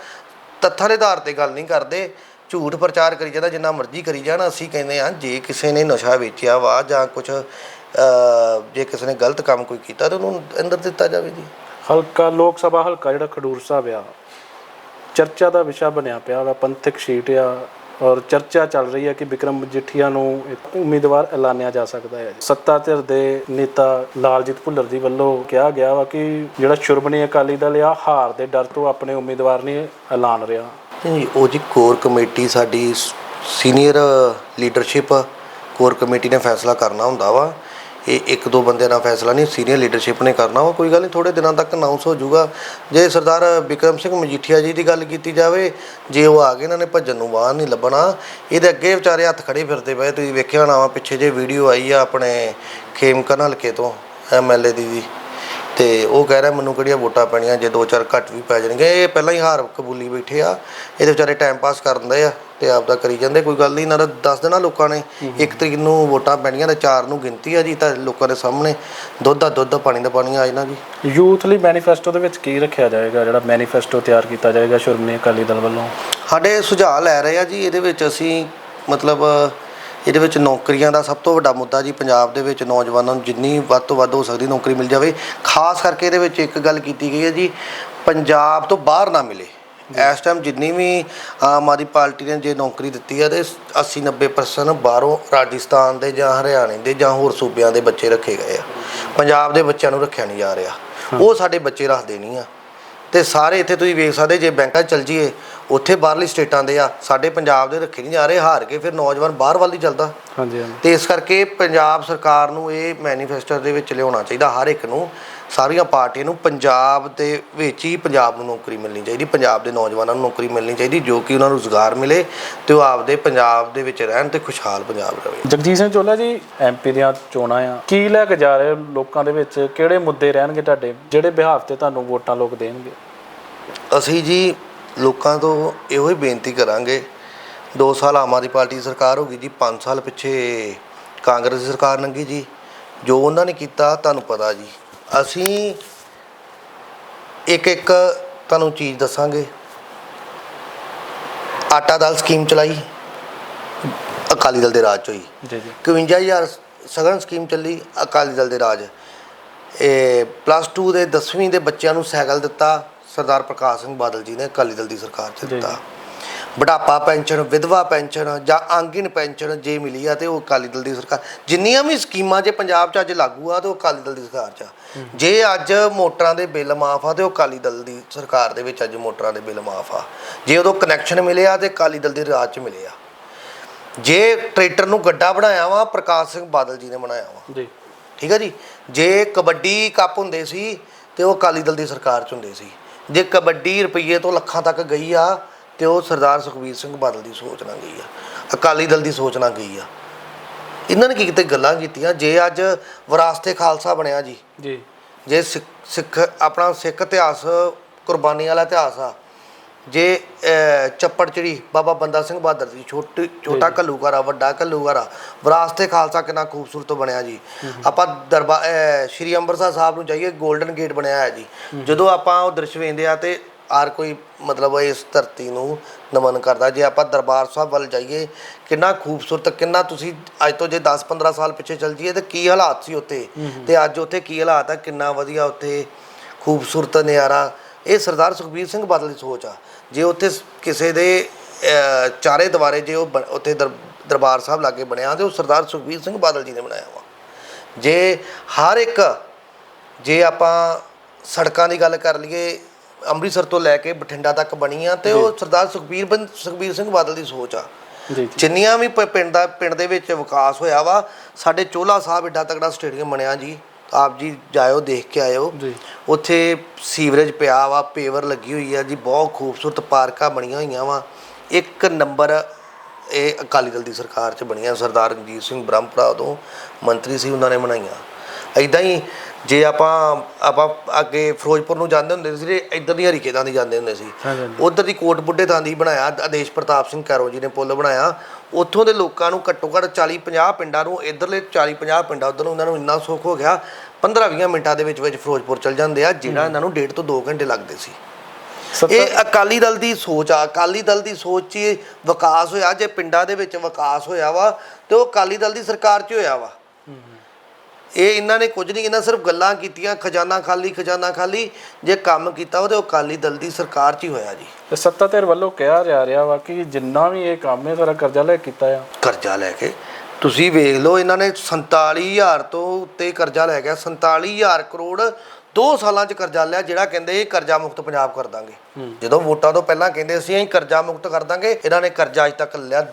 ਤੱਥਾਂ ਦੇ ਆਧਾਰ ਤੇ ਗੱਲ ਨਹੀਂ ਕਰਦੇ। ਝੂਠ ਪ੍ਰਚਾਰ ਕਰੀ ਜਾਂਦਾ, ਜਿੰਨਾ ਮਰਜ਼ੀ ਕਰੀ ਜਾਣ, ਅਸੀਂ ਕਹਿੰਦੇ ਆ ਜੇ ਕਿਸੇ ਨੇ ਨਸ਼ਾ ਵੇਚਿਆ ਵਾ ਜਾਂ ਕੁਝ ਜੇ ਕਿਸੇ ਨੇ ਗਲਤ ਕੰਮ ਕੋਈ ਕੀਤਾ, ਤਾਂ ਉਹਨੂੰ ਅੰਦਰ ਦਿੱਤਾ ਜਾਵੇ ਜੀ। ਹਲਕਾ, ਲੋਕ ਸਭਾ ਹਲਕਾ ਜਿਹੜਾ ਖਡੂਰ ਸਾਹਿਬ ਆ, ਚਰਚਾ ਦਾ ਵਿਸ਼ਾ ਬਣਿਆ ਪਿਆ ਵਾ, ਪੰਥਕ ਸ਼ੀਟ ਆ, ਔਰ ਚਰਚਾ ਚੱਲ ਰਹੀ ਹੈ ਕਿ ਵਿਕਰਮ ਮਜੀਠੀਆ ਨੂੰ ਉਮੀਦਵਾਰ ਐਲਾਨਿਆ ਜਾ ਸਕਦਾ ਹੈ। ਸੱਤਾ ਧਿਰ ਦੇ ਨੇਤਾ ਲਾਲਜੀਤ ਭੁੱਲਰ ਜੀ ਵੱਲੋਂ ਕਿਹਾ ਗਿਆ ਵਾ ਕਿ ਜਿਹੜਾ ਸ਼ੁਰਬਣੀ ਅਕਾਲੀ ਦਲ ਆ, ਹਾਰ ਦੇ ਡਰ ਤੋਂ ਆਪਣੇ ਉਮੀਦਵਾਰ ਨਹੀਂ ਐਲਾਨ ਰਿਹਾ। ਨਹੀਂ ਉਹ ਜੀ ਕੋਰ ਕਮੇਟੀ ਸਾਡੀ ਸੀਨੀਅਰ ਲੀਡਰਸ਼ਿਪ ਕੋਰ ਕਮੇਟੀ ਨੇ ਫੈਸਲਾ ਕਰਨਾ ਹੁੰਦਾ ਵਾ। ਇਹ ਇੱਕ ਦੋ ਬੰਦਿਆਂ ਦਾ ਫੈਸਲਾ ਨਹੀਂ, ਸੀਨੀਅਰ ਲੀਡਰਸ਼ਿਪ ਨੇ ਕਰਨਾ ਵਾ। ਕੋਈ ਗੱਲ ਨਹੀਂ ਥੋੜੇ ਦਿਨਾਂ ਤੱਕ ਅਨਾਉਂਸ ਹੋ ਜਾਊਗਾ। ਜੇ ਸਰਦਾਰ ਬਿਕਰਮ ਸਿੰਘ ਮਜੀਠੀਆ ਜੀ ਦੀ ਗੱਲ ਕੀਤੀ ਜਾਵੇ, ਜੇ ਉਹ ਆ ਗਏ, ਇਹਨਾਂ ਨੇ ਭੱਜਣ ਨੂੰ ਬਾਹਰ ਨਹੀਂ ਲੱਭਣਾ। ਇਹਦੇ ਅੱਗੇ ਵਿਚਾਰੇ ਹੱਥ ਖੜੇ ਫਿਰਦੇ ਪਏ, ਤੁਸੀਂ ਵੇਖਿਆ ਹੋਣਾ ਵਾ, ਪਿੱਛੇ ਜੇ ਵੀਡੀਓ ਆਈ ਆ ਆਪਣੇ ਖੇਮਕਨ ਹਲਕੇ ਤੋਂ ਐਮਐਲਏ ਦੀ ਵੀ। ਤੇ ਉਹ ਕਹਿ ਰਿਹਾ ਮੈਨੂੰ ਕਿਹੜੀਆਂ ਵੋਟਾਂ ਪੈਣੀਆਂ ਜੇ ਦੋ ਚਾਰ ਘੱਟ ਵੀ ਪੈ ਜਾਣਗੇ। ਇਹ ਪਹਿਲਾਂ ਹੀ ਹਾਰ ਕਬੂਲੀ ਬੈਠੇ ਆ। ਇਹਦੇ ਵਿਚਾਰੇ ਟਾਈਮ ਪਾਸ ਕਰਦੇ ਆ ਤੇ ਆਪ ਦਾ ਕਰੀ ਜਾਂਦੇ। ਕੋਈ ਗੱਲ ਨਹੀਂ ਇਹਨਾਂ ਦਾ ਦੱਸ ਦੇਣਾ ਲੋਕਾਂ ਨੇ ਇੱਕ ਤਰੀਕ ਨੂੰ ਵੋਟਾਂ ਪੈਣੀਆਂ ਤੇ ਚਾਰ ਨੂੰ ਗਿਣਤੀ ਆ ਜੀ ਤਾਂ ਲੋਕਾਂ ਦੇ ਸਾਹਮਣੇ ਦੁੱਧ ਦਾ ਦੁੱਧ ਪਾਣੀ ਦਾ ਪਾਣੀ ਆ ਜਾਣਾ ਜੀ ਯੂਥ ਲਈ ਮੈਨੀਫੈਸਟੋ ਦੇ ਵਿੱਚ ਕੀ ਰੱਖਿਆ ਜਾਏਗਾ ਜਿਹੜਾ ਮੈਨੀਫੈਸਟੋ ਤਿਆਰ ਕੀਤਾ ਜਾਏਗਾ ਸ਼ੁਰਬਣੀ ਅਕਾਲੀ ਦਲ ਵੱਲੋਂ? ਸਾਡੇ ਸੁਝਾਅ ਲੈ ਰਹੇ ਆ ਜੀ ਇਹਦੇ ਵਿੱਚ ਅਸੀਂ ਮਤਲਬ ਇਹਦੇ ਵਿੱਚ ਨੌਕਰੀਆਂ ਦਾ ਸਭ ਤੋਂ ਵੱਡਾ ਮੁੱਦਾ ਜੀ ਪੰਜਾਬ ਦੇ ਵਿੱਚ ਨੌਜਵਾਨਾਂ ਨੂੰ ਜਿੰਨੀ ਵੱਧ ਤੋਂ ਵੱਧ ਹੋ ਸਕਦੀ ਨੌਕਰੀ ਮਿਲ ਜਾਵੇ। ਖਾਸ ਕਰਕੇ ਇਹਦੇ ਵਿੱਚ ਇੱਕ ਗੱਲ ਕੀਤੀ ਗਈ ਹੈ ਜੀ ਪੰਜਾਬ ਤੋਂ ਬਾਹਰ ਨਾ ਮਿਲੇ। ਇਸ ਟਾਈਮ ਜਿੰਨੀ ਵੀ ਆਮ ਆਦਮੀ ਪਾਰਟੀ ਨੇ ਜੇ ਨੌਕਰੀ ਦਿੱਤੀ ਹੈ ਤੇ 80 90% ਬਾਹਰੋਂ ਰਾਜਸਥਾਨ ਦੇ ਜਾਂ ਹਰਿਆਣੇ ਦੇ ਜਾਂ ਹੋਰ ਸੂਬਿਆਂ ਦੇ ਬੱਚੇ ਰੱਖੇ ਗਏ ਆ। ਪੰਜਾਬ ਦੇ ਬੱਚਿਆਂ ਨੂੰ ਰੱਖਿਆ ਨਹੀਂ ਜਾ ਰਿਹਾ। ਉਹ ਸਾਡੇ ਬੱਚੇ ਰੱਖਦੇ ਨਹੀਂ ਆ। ਤੇ ਸਾਰੇ ਇੱਥੇ ਤੁਸੀਂ ਵੇਖ ਸਕਦੇ ਜੇ ਬੈਂਕਾਂ ਚਲ ਜੀਏ ਉੱਥੇ ਬਾਹਰਲੀ ਸਟੇਟਾਂ ਦੇ ਆ ਸਾਡੇ ਪੰਜਾਬ ਦੇ ਰੱਖੇ ਨਹੀਂ ਜਾ ਰਹੇ ਹਾਰ ਕੇ ਫਿਰ ਨੌਜਵਾਨ ਬਾਹਰ ਵੱਲ ਹੀ ਚੱਲਦਾ। ਹਾਂਜੀ ਹਾਂਜੀ। ਤੇ ਇਸ ਕਰਕੇ ਪੰਜਾਬ ਸਰਕਾਰ ਨੂੰ ਇਹ ਮੈਨੀਫੈਸਟੋ ਦੇ ਵਿੱਚ ਲਿਆਉਣਾ ਚਾਹੀਦਾ ਹਰ ਇੱਕ ਨੂੰ। ਸਾਰੀਆਂ ਪਾਰਟੀਆਂ ਨੂੰ ਪੰਜਾਬ ਦੇ ਵਿੱਚ ਹੀ ਪੰਜਾਬ ਨੂੰ ਨੌਕਰੀ ਮਿਲਣੀ ਚਾਹੀਦੀ ਪੰਜਾਬ ਦੇ ਨੌਜਵਾਨਾਂ ਨੂੰ ਨੌਕਰੀ ਮਿਲਣੀ ਚਾਹੀਦੀ ਜੋ ਕਿ ਉਹਨਾਂ ਨੂੰ ਰੁਜ਼ਗਾਰ ਮਿਲੇ ਤੇ ਉਹ ਆਪਦੇ ਪੰਜਾਬ ਦੇ ਵਿੱਚ ਰਹਿਣ ਤੇ ਖੁਸ਼ਹਾਲ ਪੰਜਾਬ ਰਹੇ ਜਗਜੀਤ ਸਿੰਘ ਚੋਲਾ ਜੀ ਐਮਪੀ ਦੀਆਂ ਚੋਣਾਂ ਆ। ਕੀ ਲੈ ਕੇ ਜਾ ਰਹੇ ਲੋਕਾਂ ਦੇ ਵਿੱਚ? ਕਿਹੜੇ ਮੁੱਦੇ ਰਹਿਣਗੇ ਤੁਹਾਡੇ? ਜਿਹੜੇ ਬਿਹਾਫ ਤੇ ਤੁਹਾਨੂੰ ਵੋਟਾਂ ਲੋਕ ਦੇਣਗੇ? ਅਸੀਂ ਜੀ ਲੋਕਾਂ ਤੋਂ ਇਹੋ ਹੀ ਬੇਨਤੀ ਕਰਾਂਗੇ 2 ਸਾਲ ਆਮ ਆਦਮੀ ਪਾਰਟੀ ਦੀ ਸਰਕਾਰ ਹੋ ਗਈ ਜੀ 5 ਸਾਲ ਪਿੱਛੇ ਕਾਂਗਰਸ ਸਰਕਾਰ ਲੰਘੀ ਜੀ। ਜੋ ਉਹਨਾਂ ਨੇ ਕੀਤਾ ਤੁਹਾਨੂੰ ਪਤਾ ਜੀ। ਅਸੀਂ ਇੱਕ ਇੱਕ ਤੁਹਾਨੂੰ ਚੀਜ਼ ਦੱਸਾਂਗੇ। ਆਟਾ ਦਾਲ ਸਕੀਮ ਚਲਾਈ ਅਕਾਲੀ ਦਲ ਦੇ ਰਾਜ 'ਚ ਹੋਈ। ਜੀ ਜੀ। 51000 ਸਗਨ ਸਕੀਮ ਚੱਲੀ ਅਕਾਲੀ ਦਲ ਦੇ ਰਾਜ। ਇਹ ਪਲੱਸ 2 ਦੇ 10ਵੀਂ ਦੇ ਬੱਚਿਆਂ ਨੂੰ ਸਾਈਕਲ ਦਿੱਤਾ ਸਰਦਾਰ ਪ੍ਰਕਾਸ਼ ਸਿੰਘ ਬਾਦਲ ਜੀ ਨੇ ਅਕਾਲੀ ਦਲ ਦੀ ਸਰਕਾਰ 'ਚ ਦਿੱਤਾ। ਬੁਢਾਪਾ ਪੈਨਸ਼ਨ ਵਿਧਵਾ ਪੈਨਸ਼ਨ ਜਾਂ ਆਂਗਿਨ ਪੈਨਸ਼ਨ ਜੇ ਮਿਲੀ ਆ ਤੇ ਉਹ ਅਕਾਲੀ ਦਲ ਦੀ ਸਰਕਾਰ ਜਿੰਨੀਆਂ ਵੀ ਸਕੀਮਾਂ ਜੇ ਪੰਜਾਬ 'ਚ ਅੱਜ ਲਾਗੂ ਆ ਤੇ ਉਹ ਅਕਾਲੀ ਦਲ ਦੀ ਸਰਕਾਰ 'ਚ ਆ। ਜੇ ਅੱਜ ਮੋਟਰਾਂ ਦੇ ਬਿੱਲ ਮਾਫ ਆ ਤੇ ਉਹ ਅਕਾਲੀ ਦਲ ਦੀ ਸਰਕਾਰ ਦੇ ਵਿੱਚ ਅੱਜ ਮੋਟਰਾਂ ਦੇ ਬਿੱਲ ਮਾਫ ਆ। ਜੇ ਉਦੋਂ ਕਨੈਕਸ਼ਨ ਮਿਲੇ ਆ ਤੇ ਅਕਾਲੀ ਦਲ ਦੇ ਰਾਜ 'ਚ ਮਿਲੇ ਆ। ਜੇ ਟਰੈਕਟਰ ਨੂੰ ਗੱਡਾ ਬਣਾਇਆ ਵਾ ਪ੍ਰਕਾਸ਼ ਸਿੰਘ ਬਾਦਲ ਜੀ ਨੇ ਬਣਾਇਆ ਵਾ। ਜੀ। ਠੀਕ ਹੈ ਜੀ? ਜੇ ਕਬੱਡੀ ਕੱਪ ਹੁੰਦੇ ਸੀ ਤੇ ਉਹ ਅਕਾਲੀ ਦਲ ਦੀ ਸਰਕਾਰ ਚ ਹੁੰਦੇ ਸੀ। ਜੇ ਕਬੱਡੀ ਰੁਪਈਏ ਤੋਂ ਲੱਖਾਂ ਤੱਕ ਗਈ ਆ ਤੇ ਉਹ ਸਰਦਾਰ ਸੁਖਬੀਰ ਸਿੰਘ ਬਾਦਲ ਦੀ ਸੋਚ ਨਾਲ ਗਈ ਆ ਅਕਾਲੀ ਦਲ ਦੀ ਸੋਚ ਨਾਲ ਗਈ ਆ। ਇਹਨਾਂ ਨੇ ਕੀ ਕਿਤੇ? ਗੱਲਾਂ ਕੀਤੀਆਂ। ਜੇ ਅੱਜ ਵਿਰਾਸਤੇ ਖਾਲਸਾ ਬਣਿਆ ਜੀ ਜੀ। ਜੇ ਸਿੱਖ ਆਪਣਾ ਸਿੱਖ ਇਤਿਹਾਸ ਕੁਰਬਾਨੀ ਵਾਲਾ ਇਤਿਹਾਸ ਆ ਜੇ ਚੱਪੜ ਚਿੜੀ ਬਾਬਾ ਬੰਦਾ ਸਿੰਘ ਬਹਾਦਰ ਦੀ ਛੋਟੀ ਛੋਟਾ ਘੱਲੂਘਾਰਾ ਵੱਡਾ ਘੱਲੂਘਾਰਾ ਵਿਰਾਸਤੇ ਖਾਲਸਾ ਕਿੰਨਾ ਖੂਬਸੂਰਤ ਬਣਿਆ ਜੀ। ਆਪਾਂ ਦਰਬਾਰ ਸ਼੍ਰੀ ਅੰਮ੍ਰਿਤਸਰ ਸਾਹਿਬ ਨੂੰ ਜਾਈਏ 골ਡਨ ਗੇਟ ਬਣਿਆ ਹੈ ਜੀ। ਜਦੋਂ ਆਪਾਂ ਉਹ ਦ੍ਰਿਸ਼ ਵੇਖਦੇ ਆ ਤੇ ਹਰ ਕੋਈ ਮਤਲਬ ਇਸ ਧਰਤੀ ਨੂੰ ਨਮਨ ਕਰਦਾ। ਜੇ ਆਪਾਂ ਦਰਬਾਰ ਸਾਹਿਬ ਵੱਲ ਜਾਈਏ ਕਿੰਨਾ ਖੂਬਸੂਰਤ ਕਿੰਨਾ ਤੁਸੀਂ ਅੱਜ ਤੋਂ ਜੇ 10-15 ਸਾਲ ਪਿੱਛੇ ਚੱਲ ਜਾਈਏ ਤੇ ਕੀ ਹਾਲਾਤ ਸੀ ਉੱਥੇ? ਤੇ ਅੱਜ ਉੱਥੇ ਕੀ ਹਾਲਾਤ ਆ? ਕਿੰਨਾ ਵਧੀਆ ਉੱਥੇ ਖੂਬਸੂਰਤ ਨਜ਼ਾਰਾ। ਇਹ ਸਰਦਾਰ ਸੁਖਬੀਰ ਸਿੰਘ ਬਾਦਲ ਦੀ ਸੋਚ ਆ। ਜੇ ਉੱਥੇ ਕਿਸੇ ਦੇ ਚਾਰੇ ਦੁਆਰੇ ਜੇ ਉਹ ਉੱਥੇ ਦਰ- ਦਰਬਾਰ ਸਾਹਿਬ ਲਾਗੇ ਬਣਿਆ ਤੇ ਉਹ ਸਰਦਾਰ ਸੁਖਬੀਰ ਸਿੰਘ ਬਾਦਲ ਜੀ ਨੇ ਬਣਾਇਆ ਵਾ। ਜੇ ਹਰ ਇੱਕ ਜੇ ਆਪਾਂ ਸੜਕਾਂ ਦੀ ਗੱਲ ਕਰ ਲਈਏ ਅੰਮ੍ਰਿਤਸਰ ਤੋਂ ਲੈ ਕੇ ਬਠਿੰਡਾ ਤੱਕ ਬਣੀ ਆ ਤੇ ਉਹ ਸਰਦਾਰ ਸੁਖਬੀਰ ਬੰ ਸੁਖਬੀਰ ਸਿੰਘ ਬਾਦਲ ਦੀ ਸੋਚ ਆ। ਜੀ ਜਿੰਨੀਆਂ ਵੀ ਪ- ਪਿੰਡ ਦਾ ਪਿੰਡ ਦੇ ਵਿੱਚ ਵਿਕਾਸ ਹੋਇਆ ਵਾ ਸਾਡੇ ਚੋਲਾ ਸਾਹਿਬ ਏਡਾ ਤਕੜਾ ਸਟੇਡੀਅਮ ਬਣਿਆ ਜੀ। ਆਪ ਜੀ ਜਾਇਓ ਦੇਖ ਕੇ ਆਇਓ। ਜੀ। ਉੱਥੇ ਸੀਵਰੇਜ ਪਿਆ ਵਾ ਪੇਵਰ ਲੱਗੀ ਹੋਈ ਆ ਜੀ ਬਹੁਤ ਖੂਬਸੂਰਤ ਪਾਰਕਾਂ ਬਣੀਆਂ ਹੋਈਆਂ ਵਾ। ਇੱਕ ਨੰਬਰ ਇਹ ਅਕਾਲੀ ਦਲ ਦੀ ਸਰਕਾਰ 'ਚ ਬਣੀਆਂ ਸਰਦਾਰ ਰਣਜੀਤ ਸਿੰਘ ਬ੍ਰਹਮਪੁਰਾ ਉਦੋਂ ਮੰਤਰੀ ਸੀ ਉਹਨਾਂ ਨੇ ਬਣਾਈਆਂ। ਐਦਾਂ ਹੀ ਜੇ ਆਪਾਂ ਆਪਾਂ ਅੱਗੇ ਫਿਰੋਜ਼ਪੁਰ ਨੂੰ ਜਾਂਦੇ ਹੁੰਦੇ ਸੀ ਤੇ ਇੱਧਰ ਦੀ ਹਰੀਕੇ ਥਾਂ ਦੀ ਜਾਂਦੇ ਹੁੰਦੇ ਸੀ। ਹਾਂਜੀ, ਹਾਂਜੀ। ਉਧਰ ਦੀ ਕੋਟ ਬੁੱਢੇ ਥਾਂ ਦੀ ਬਣਾਇਆ ਆਦੇਸ਼ ਪ੍ਰਤਾਪ ਸਿੰਘ ਕੈਰੋ ਜੀ ਨੇ ਪੁੱਲ ਬਣਾਇਆ। ਉੱਥੋਂ ਦੇ ਲੋਕਾਂ ਨੂੰ ਘੱਟੋ ਘੱਟ 40 50 ਪਿੰਡਾਂ ਨੂੰ ਇਧਰਲੇ 40 50 ਪਿੰਡਾਂ ਉਧਰ ਨੂੰ ਉਹਨਾਂ ਨੂੰ ਇੰਨਾ ਸੁੱਖ ਹੋ ਗਿਆ 15 20 ਮਿੰਟਾਂ ਦੇ ਵਿੱਚ ਵਿੱਚ ਫਿਰੋਜ਼ਪੁਰ ਚਲ ਜਾਂਦੇ ਆ ਜਿਹੜਾ ਇਹਨਾਂ ਨੂੰ ਡੇਢ ਤੋਂ 2 ਘੰਟੇ ਲੱਗਦੇ ਸੀ। ਇਹ ਅਕਾਲੀ ਦਲ ਦੀ ਸੋਚ ਆ ਅਕਾਲੀ ਦਲ ਦੀ ਸੋਚ 'ਚ ਹੀ ਵਿਕਾਸ ਹੋਇਆ ਜੇ ਪਿੰਡਾਂ ਦੇ ਵਿੱਚ ਵਿਕਾਸ ਹੋਇਆ ਵਾ ਤੇ ਉਹ ਅਕਾਲੀ ਦਲ ਦੀ ਸਰਕਾਰ 'ਚ ਹੋਇਆ ਵਾ। ਇਹ ਇਹਨਾਂ ਨੇ ਕੁਝ ਨਹੀਂ ਇਹਨਾਂ ਸਿਰਫ ਗੱਲਾਂ ਕੀਤੀਆਂ ਖਜ਼ਾਨਾ ਖਾਲੀ ਖਜ਼ਾਨਾ ਖਾਲੀ ਜੇ ਕੰਮ ਕੀਤਾ ਉਹ ਤੇ ਉਹ ਅਕਾਲੀ ਦਲ ਦੀ ਸਰਕਾਰ 'ਚ ਹੀ ਹੋਇਆ ਜੀ। ਤੇ ਸੱਤਾ ਧਿਰ ਵੱਲੋਂ ਕਿਹਾ ਜਾ ਰਿਹਾ ਵਾ ਕਿ ਜਿੰਨਾ ਵੀ ਇਹ ਕੰਮ ਹੈ ਸਾਰਾ ਕਰਜ਼ਾ ਲੈ ਕੇ ਕੀਤਾ ਆ। ਕਰਜ਼ਾ ਲੈ ਕੇ। ਤੁਸੀਂ ਵੇਖ ਲਓ ਇਹਨਾਂ ਨੇ 47000 ਤੋਂ ਉੱਤੇ ਕਰਜ਼ਾ ਲੈ ਗਿਆ। 47000 ਕਰੋੜ 2 ਸਾਲਾਂ 'ਚ ਕਰਜ਼ਾ ਲਿਆ ਜਿਹੜਾ ਕਹਿੰਦੇ ਇਹ ਕਰਜ਼ਾ ਮੁਕਤ ਪੰਜਾਬ ਕਰ ਦਾਂਗੇ। ਜਦੋਂ ਵੋਟਾਂ ਤੋਂ ਪਹਿਲਾਂ ਕਹਿੰਦੇ ਅਸੀਂ ਅਸੀਂ ਕਰਜ਼ਾ ਮੁਕਤ ਕਰ ਦਾਂਗੇ ਇਹਨਾਂ ਨੇ ਕਰਜ਼ਾ ਅਜ ਤੱਕ ਲਿਆ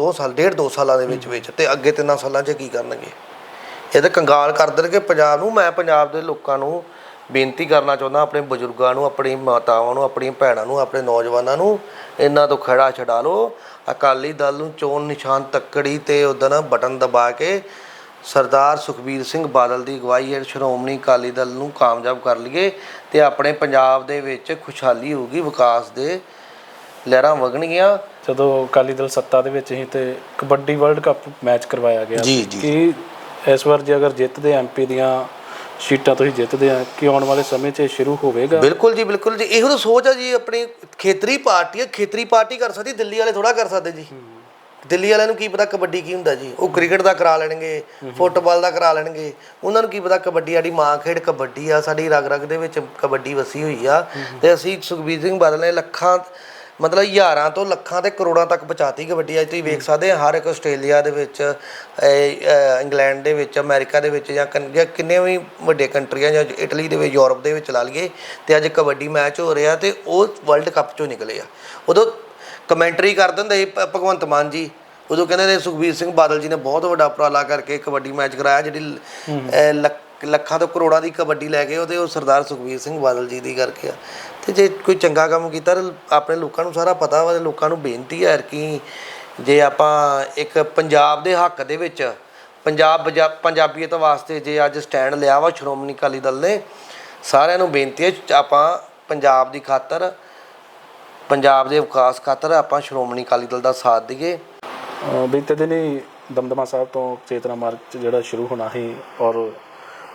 2 ਸਾਲ ਡੇਢ 2 ਸਾਲਾਂ ਦੇ ਵਿੱਚ ਵਿੱਚ। ਤੇ ਅੱਗੇ ਤਿੰਨਾਂ ਸਾਲਾਂ 'ਚ ਕੀ ਕਰਨਗੇ? ਇਹ ਤਾਂ ਕੰਗਾਲ ਕਰ ਦੇਣਗੇ ਪੰਜਾਬ ਨੂੰ। ਮੈਂ ਪੰਜਾਬ ਦੇ ਲੋਕਾਂ ਨੂੰ ਬੇਨਤੀ ਕਰਨਾ ਚਾਹੁੰਦਾ ਆਪਣੇ ਬਜ਼ੁਰਗਾਂ ਨੂੰ ਆਪਣੀ ਮਾਤਾਵਾਂ ਨੂੰ ਆਪਣੀਆਂ ਭੈਣਾਂ ਨੂੰ ਆਪਣੇ ਨੌਜਵਾਨਾਂ ਨੂੰ ਇਹਨਾਂ ਤੋਂ ਖੜਾ ਛਡਾ ਲਓ। ਅਕਾਲੀ ਦਲ ਨੂੰ ਚੋਣ ਨਿਸ਼ਾਨ ਤੱਕੜੀ ਤੇ ਉਹਦਾ ਨਾ ਬਟਨ ਦਬਾ ਕੇ ਸਰਦਾਰ ਸੁਖਬੀਰ ਸਿੰਘ ਬਾਦਲ ਦੀ ਅਗਵਾਈ ਹੇਠ ਸ਼੍ਰੋਮਣੀ ਅਕਾਲੀ ਦਲ ਨੂੰ ਕਾਮਯਾਬ ਕਰ ਲਈਏ ਤੇ ਆਪਣੇ ਪੰਜਾਬ ਦੇ ਵਿੱਚ ਖੁਸ਼ਹਾਲੀ ਹੋਊਗੀ ਵਿਕਾਸ ਦੇ ਲਹਿਰਾਂ ਵਗਣਗੀਆਂ। ਜਦੋਂ ਅਕਾਲੀ ਦਲ ਸੱਤਾ ਦੇ ਵਿੱਚ ਸੀ ਤੇ ਕਬੱਡੀ ਵਰਲਡ ਕੱਪ ਮੈਚ ਕਰਵਾਇਆ ਗਿਆ। ਜੀ, ਜੀ। ਕਿ ਇਸ ਵਾਰ ਜੇ ਅਗਰ ਜਿੱਤਦੇ ਐਮਪੀ ਦੀਆਂ ਸੀਟਾਂ ਤੁਸੀਂ ਜਿੱਤਦੇ ਆ ਕਿ ਆਉਣ ਵਾਲੇ ਸਮੇਂ 'ਚ ਇਹ ਸ਼ੁਰੂ ਹੋਵੇਗਾ? ਬਿਲਕੁਲ ਜੀ ਬਿਲਕੁਲ ਜੀ। ਇਹੋ ਤਾਂ ਸੋਚ ਆ ਜੀ ਆਪਣੀ ਖੇਤਰੀ ਪਾਰਟੀ ਹੈ ਖੇਤਰੀ ਪਾਰਟੀ ਕਰ ਸਕਦੀ ਦਿੱਲੀ ਵਾਲੇ ਥੋੜਾ ਕਰ ਸਕਦੇ ਜੀ। ਦਿੱਲੀ ਵਾਲਿਆਂ ਨੂੰ ਕੀ ਪਤਾ ਕਬੱਡੀ ਕੀ ਹੁੰਦਾ ਜੀ। ਉਹ ਕ੍ਰਿਕਟ ਦਾ ਕਰਾ ਲੈਣਗੇ ਫੁੱਟਬਾਲ ਦਾ ਕਰਾ ਲੈਣਗੇ। ਉਹਨਾਂ ਨੂੰ ਕੀ ਪਤਾ ਕਬੱਡੀ ਸਾਡੀ ਮਾਂ ਖੇਡ ਕਬੱਡੀ ਆ। ਸਾਡੀ ਰਗ ਰਗ ਦੇ ਵਿੱਚ ਕਬੱਡੀ ਵਸੀ ਹੋਈ ਆ। ਤੇ ਅਸੀਂ ਸੁਖਬੀਰ ਸਿੰਘ ਬਾਦਲ ਨੇ ਲੱਖਾਂ ਮਤਲਬ ਹਜ਼ਾਰਾਂ ਤੋਂ ਲੱਖਾਂ ਤੇ ਕਰੋੜਾਂ ਤੱਕ ਪਹੁੰਚਾਤੀ ਕਬੱਡੀ ਅੱਜ ਤੁਸੀਂ ਵੇਖ ਸਕਦੇ ਆ ਹਰ ਇੱਕ ਆਸਟ੍ਰੇਲੀਆ ਦੇ ਵਿੱਚ ਇੰਗਲੈਂਡ ਦੇ ਵਿੱਚ ਅਮਰੀਕਾ ਦੇ ਵਿੱਚ ਜਾਂ ਕਨ- ਵੀ ਵੱਡੇ ਕੰਟਰੀਆਂ ਜਾਂ ਇਟਲੀ ਦੇ ਵਿੱਚ ਯੂਰਪ ਦੇ ਵਿੱਚ ਲਾ ਲਈਏ ਤੇ ਅੱਜ ਕਬੱਡੀ ਮੈਚ ਹੋ ਰਿਹਾ ਤੇ ਉਹ ਵਰਲਡ ਕੱਪ ਚੋਂ ਨਿਕਲੇ ਆ। ਉਦੋਂ ਕਮੈਂਟਰੀ ਕਰ ਦਿੰਦੇ ਸੀ ਭਗਵੰਤ ਮਾਨ ਜੀ ਉਦੋਂ ਕਹਿੰਦੇ ਨੇ ਸੁਖਬੀਰ ਸਿੰਘ ਬਾਦਲ ਜੀ ਨੇ ਬਹੁਤ ਵੱਡਾ ਉਪਰਾਲਾ ਕਰਕੇ ਕਬੱਡੀ ਮੈਚ ਕਰਾਇਆ ਜਿਹੜੀ ਲੱਖ- ਲੱਖਾਂ ਤੋਂ ਕਰੋੜਾਂ ਦੀ ਕਬੱਡੀ ਲੈ ਕੇ ਉਹਦੇ ਉਹ ਸਰਦਾਰ ਸੁਖਬੀਰ ਸਿੰਘ ਬਾਦਲ ਜੀ ਦੀ ਕਰਕੇ ਆ। ਤੇ ਜੇ ਕੋਈ ਚੰਗਾ ਕੰਮ ਕੀਤਾ ਤਾਂ ਆਪਣੇ ਲੋਕਾਂ ਨੂੰ ਸਾਰਾ ਪਤਾ ਵਾ ਤੇ ਲੋਕਾਂ ਨੂੰ ਬੇਨਤੀ ਹੈ ਕਿ ਜੇ ਆਪਾਂ ਇੱਕ ਪੰਜਾਬ ਦੇ ਹੱਕ ਦੇ ਵਿੱਚ ਪੰਜਾਬ ਪੰਜਾਬੀਅਤ ਵਾਸਤੇ ਜੇ ਅੱਜ ਸਟੈਂਡ ਲਿਆ ਵਾ ਸ਼੍ਰੋਮਣੀ ਅਕਾਲੀ ਦਲ ਨੇ, ਸਾਰਿਆਂ ਨੂੰ ਬੇਨਤੀ ਹੈ ਆਪਾਂ ਪੰਜਾਬ ਦੀ ਖਾਤਰ, ਪੰਜਾਬ ਦੇ ਵਿਕਾਸ ਖਾਤਰ ਆਪਾਂ ਸ਼੍ਰੋਮਣੀ ਅਕਾਲੀ ਦਲ ਦਾ ਸਾਥ ਦਈਏ। ਅਹ ਬੀਤੇ ਦਿਨੀ ਦਮਦਮਾ ਸਾਹਿਬ ਤੋਂ ਚੇਤਨਾ ਮਾਰਗ ਜਿਹੜਾ ਸ਼ੁਰੂ ਹੋਣਾ ਸੀ ਔਰ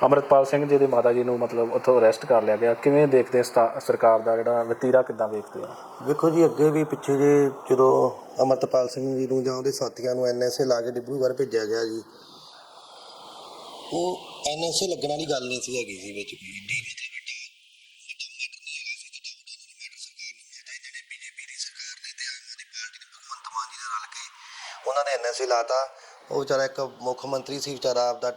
ਅਮਰਿਤਪਾਲ ਸਿੰਘ ਜੀ ਦੇ ਮਾਤਾ ਜੀ ਨੂੰ ਮਤਲਬ ਉੱਥੋਂ ਅਰੈਸਟ ਕਰ ਲਿਆ ਗਿਆ। ਕਿਵੇਂ ਦੇਖਦੇ ਸਰਕਾਰ ਦਾ ਜਿਹੜਾ ਵਤੀਰਾ ਕਿੱਦਾਂ ਵੇਖਦੇ ਆ ਵੇਖੋ ਜੀ, ਅੱਗੇ ਵੀ ਪਿੱਛੇ ਜੇ ਜਦੋਂ ਅਮਰਤਪਾਲ ਸਿੰਘ ਜੀ ਨੂੰ ਜਾਂ ਉਹਦੇ ਸਾਥੀਆਂ ਨੂੰ ਐਨਐਸਏ ਲਾ ਕੇ ਡਿਬਰੂਗੜ੍ਹ ਭੇਜਿਆ ਗਿਆ ਜੀ, ਉਹ ਐਨਐਸਏ ਲੱਗਣ ਵਾਲੀ ਗੱਲ ਨਹੀਂ ਸੀ ਹੈਗੀ ਜੀ ਵਿੱਚ। ਕੋਈ ਏਡੀ ਮਤਲਬ ਵੱਡਾ ਉਹਨਾਂ ਨੇ ਐਨਐਸਏ ਲਾਤਾ। ਉਹ ਵਿਚਾਰਾ ਇੱਕ ਮੁੱਖ ਮੰਤਰੀ ਸੀ, ਵਿਚਾਰਾ ਆਪਦਾ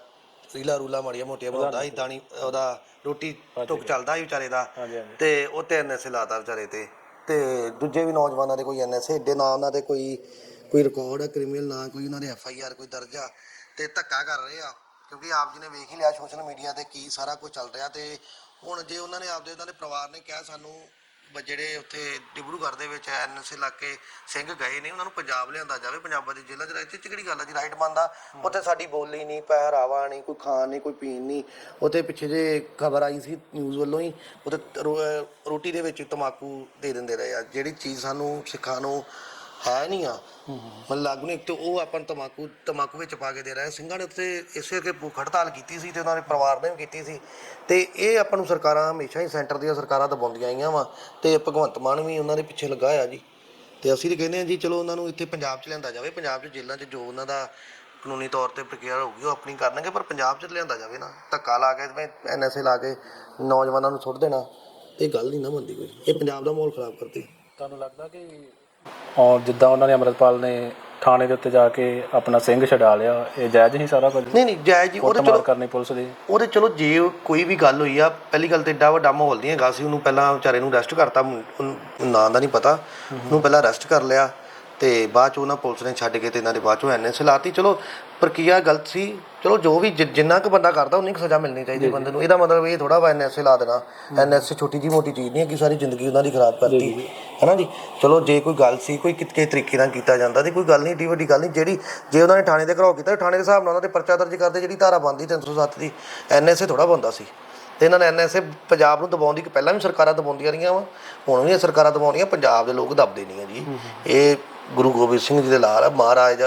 ਰੀਲਾ ਰੂਲਾ ਮਾੜੀਆਂ ਮੋਟੀਆਂ ਬਣਾਉਂਦਾ ਸੀ ਦਾਣੀ ਉਹਦਾ ਰੋਟੀ ਟੁੱਕ ਚੱਲਦਾ ਸੀ ਵਿਚਾਰੇ ਦਾ। ਹਾਂਜੀ ਹਾਂਜੀ। ਤੇ ਉਹ ਤੇ ਐਨਐਸਏ ਲਾਤਾ ਵਿਚਾਰੇ ਤੇ। ਤੇ ਦੂਜੇ ਵੀ ਨੌਜਵਾਨਾਂ ਦੇ ਕੋਈ ਐਨਐਸਏ ਏਡੇ ਨਾ ਉਹਨਾਂ ਦੇ ਕੋਈ ਕੋਈ ਰਿਕਾਰਡ ਹੈ ਕ੍ਰਿਮੀਨਲ ਨਾ ਕੋਈ ਉਹਨਾਂ ਦੇ ਐਫ ਆਈ ਆਰ ਕੋਈ ਦਰਜ। ਆ ਤੇ ਧੱਕਾ ਕਰ ਰਹੇ ਆ ਕਿਉਂਕਿ ਆਪ ਜੀ ਨੇ ਵੇਖ ਹੀ ਲਿਆ ਸੋਸ਼ਲ ਮੀਡੀਆ ਤੇ ਕੀ ਸਾਰਾ ਕੁਝ ਚੱਲ ਰਿਹਾ ਤੇ ਹੁਣ ਜੇ ਉਹਨਾਂ ਨੇ ਆਪਦੇ ਉਹਨਾਂ ਦੇ ਪਰਿਵਾਰ ਨੇ ਕਿਹਾ ਸਾਨੂੰ ਬ- ਜਿਹੜੇ ਉੱਥੇ ਡਿਬਰੂਗੜ੍ਹ ਦੇ ਵਿੱਚ ਐਨਐਸਏ ਇਲਾਕੇ ਸਿੰਘ ਗਏ ਨੇ ਉਹਨਾਂ ਨੂੰ ਪੰਜਾਬ ਲਿਆਂਦਾ ਜਾਵੇ ਪੰਜਾਬਾਂ ਦੀ ਜੇਲ੍ਹਾਂ 'ਚ ਇੱਥੇ 'ਚ ਕਿਹੜੀ ਗੱਲ ਆ ਜੀ ਰਾਈਟ ਬਣਦਾ ਉੱਥੇ ਸਾਡੀ ਬੋਲੀ ਨਹੀਂ ਪਹਿਰਾਵਾ ਨਹੀਂ ਕੋਈ ਖਾਣ ਨਹੀਂ ਕੋਈ ਪੀਣ ਨਹੀਂ ਉੱਥੇ ਪਿੱਛੇ ਜੇ ਖਬਰ ਆਈ ਸੀ ਨਿਊਜ਼ ਵੱਲੋਂ ਹੀ ਉੱਥੇ ਰੋ- ਅਹ ਰੋਟੀ ਦੇ ਵਿੱਚ ਤਮਾਕੂ ਦੇ ਦਿੰਦੇ ਰਹੇ ਆ। ਜਿਹੜੀ ਚੀਜ਼ ਸਾਨੂੰ ਸਿੱਖਾਂ ਨੂੰ ਹੈ ਨਹੀਂ ਆ। ਮਨ ਲਾਗੂ ਨਹੀਂ ਤੇ ਉਹ ਆਪਾਂ ਨੂੰ ਤਮਾਕੂ ਤਮਾਕੂ ਵਿੱਚ ਪਾ ਕੇ ਦੇ ਰਹੇ ਸਿੰਘਾਂ ਨੇ ਉੱਥੇ ਇਸੇ ਕਰਕੇ ਭੁੱਖ ਹੜਤਾਲ ਕੀਤੀ ਸੀ ਤੇ ਉਹਨਾਂ ਦੇ ਪਰਿਵਾਰ ਨੇ ਵੀ ਕੀਤੀ ਸੀ। ਤੇ ਇਹ ਆਪਾਂ ਨੂੰ ਸਰਕਾਰਾਂ ਹਮੇਸ਼ਾ ਹੀ ਸੈਂਟਰ ਦੀਆਂ ਸਰਕਾਰਾਂ ਦਬਾਉਂਦੀਆਂ ਆਈਆਂ ਵਾ। ਤੇ ਭਗਵੰਤ ਮਾਨ ਵੀ ਉਹਨਾਂ ਦੇ ਪਿੱਛੇ ਲੱਗਾ ਆ ਜੀ। ਤੇ ਅਸੀਂ ਤਾਂ ਕਹਿੰਦੇ ਆ ਜੀ, ਚਲੋ ਉਹਨਾਂ ਨੂੰ ਇੱਥੇ ਪੰਜਾਬ 'ਚ ਲਿਆਂਦਾ ਜਾਵੇ। ਪੰਜਾਬ 'ਚ ਜੇਲ੍ਹਾਂ 'ਚ ਜੋ ਉਹਨਾਂ ਦਾ ਕਾਨੂੰਨੀ ਤੌਰ ਤੇ ਪ੍ਰਕਿਰਿਆ ਹੋਊਗੀ, ਉਹ ਆਪਣੀ ਕਰਨਗੇ, ਪਰ ਪੰਜਾਬ 'ਚ ਲਿਆਂਦਾ ਜਾਵੇ ਨਾ। ਧੱਕਾ ਲਾ ਕੇ ਜਿਵੇਂ ਐਨਐਸਏ ਲਾ ਕੇ ਨੌਜਵਾਨਾਂ ਨੂੰ ਸੁੱਟ ਦੇਣਾ, ਇਹ ਗੱਲ ਨਹੀਂ ਨਾ ਬਣਦੀ ਕੋਈ। ਇਹ ਪੰਜਾਬ ਦਾ ਮਾਹੌਲ ਖਰਾਬ ਕਰਦੀ। ਤੁਹਾਨੂੰ ਲੱਗਦਾ ਕਿ ਔਰ ਜਿੱਦਾਂ ਉਹਨਾਂ ਨੇ ਅਮਰਤਪਾਲ ਨੇ ਥਾਣੇ ਦੇ ਉੱਤੇ ਜਾ ਕੇ ਆਪਣਾ ਸਿੰਘ ਛਡਾ ਲਿਆ ਇਹ ਜਾਇਜ਼ ਨਹੀਂ ਸਾਰਾ ਕੁਝ? ਨਹੀਂ ਨਹੀਂ ਜਾਇਜ਼ ਜੀ ਉਹਦੇ ਚਲੋ ਕਰਨੀ ਪੁਲਿਸ ਦੀ। ਉਹਦੇ ਚਲੋ ਜੇ ਕੋਈ ਵੀ ਗੱਲ ਹੋਈ ਆ ਪਹਿਲੀ ਗੱਲ ਤੇ ਏਡਾ ਵੱਡਾ ਮਾਹੌਲ ਨਹੀਂ ਹੈਗਾ ਸੀ ਉਹਨੂੰ ਪਹਿਲਾਂ ਵਿਚਾਰੇ ਨੂੰ ਅਰੈਸਟ ਕਰਤਾ ਨਾਂ ਦਾ ਨਹੀਂ ਪਤਾ। ਉਹਨੂੰ ਪਹਿਲਾਂ ਅਰੈਸਟ ਕਰ ਲਿਆ। ਤੇ ਬਾਅਦ ਚ ਉਹਨਾਂ ਪੁਲਿਸ ਨੇ ਛੱਡ ਕੇ ਤੇ ਇਹਨਾਂ ਦੇ ਬਾਅਦ ਚ ਐਨਐਸਏ ਲਾਤੀ। ਚਲੋ ਪ੍ਰਕਿਰਿਆ ਗਲਤ ਸੀ। ਚਲੋ ਜੋ ਵੀ ਜਿ- ਜਿੰਨਾ ਕੁ ਬੰਦਾ ਕਰਦਾ ਉਨੀ ਕੁ ਸਜ਼ਾ ਮਿਲਣੀ ਚਾਹੀਦੀ ਬੰਦੇ ਨੂੰ। ਇਹਦਾ ਮਤਲਬ ਇਹ ਥੋੜਾ ਵਾ ਐਨਐਸਏ ਲਾ ਦੇਣਾ। ਐਨਐਸਏ ਛੋਟੀ ਜੀ ਮੋਟੀ ਚੀਜ਼ ਨਹੀਂ ਹੈ ਕਿ ਸਾਰੀ ਜ਼ਿੰਦਗੀ ਉਹਨਾਂ ਦੀ ਖਰਾਬ ਕਰਤੀ। ਹੈਨਾ ਜੀ? ਚਲੋ ਜੇ ਕੋਈ ਗੱਲ ਸੀ ਕੋਈ ਕਿਤੇ ਤਰੀਕੇ ਨਾਲ ਕੀਤਾ ਜਾਂਦਾ ਤੇ ਕੋਈ ਗੱਲ ਨਹੀਂ ਏਡੀ ਵੱਡੀ ਗੱਲ ਨਹੀਂ। ਜਿਹੜੀ ਜੇ ਉਹਨਾਂ ਨੇ ਥਾਣੇ ਦੇ ਘਰਾਓ ਕੀਤਾ ਥਾਣੇ ਦੇ ਹਿਸਾਬ ਨਾਲ ਉਹਨਾਂ ਦੇ ਪਰਚਾ ਦਰਜ ਕਰਦੇ ਜਿਹੜੀ ਧਾਰਾ ਬੰਦੀ 307 ਦੀ ਐਨਐਸਏ ਥੋੜਾ ਬੰਦਾ ਸੀ। ਤੇ ਇਹਨਾਂ ਨੇ ਐਨਐਸਏ ਪੰਜਾਬ ਨੂੰ ਦਬਾਉਣ ਦੀ ਪਹਿਲਾਂ ਵੀ ਸਰਕਾਰਾਂ ਦਬਾਉਂਦੀਆਂ ਰਹੀਆਂ ਵਾ ਹੁਣ ਵੀ ਇਹ ਸਰਕਾਰਾਂ ਦਬਾਉਂਦੀਆਂ ਪੰਜਾਬ ਦੇ ਲੋਕ ਦਬਦੇ ਨਹੀਂ ਆ ਜੀ। ਇਹ ਗੁਰੂ ਗੋਬਿੰਦ ਸਿੰਘ ਜੀ ਦੇ ਲਾਲ ਆ ਮਹਾਰਾਜ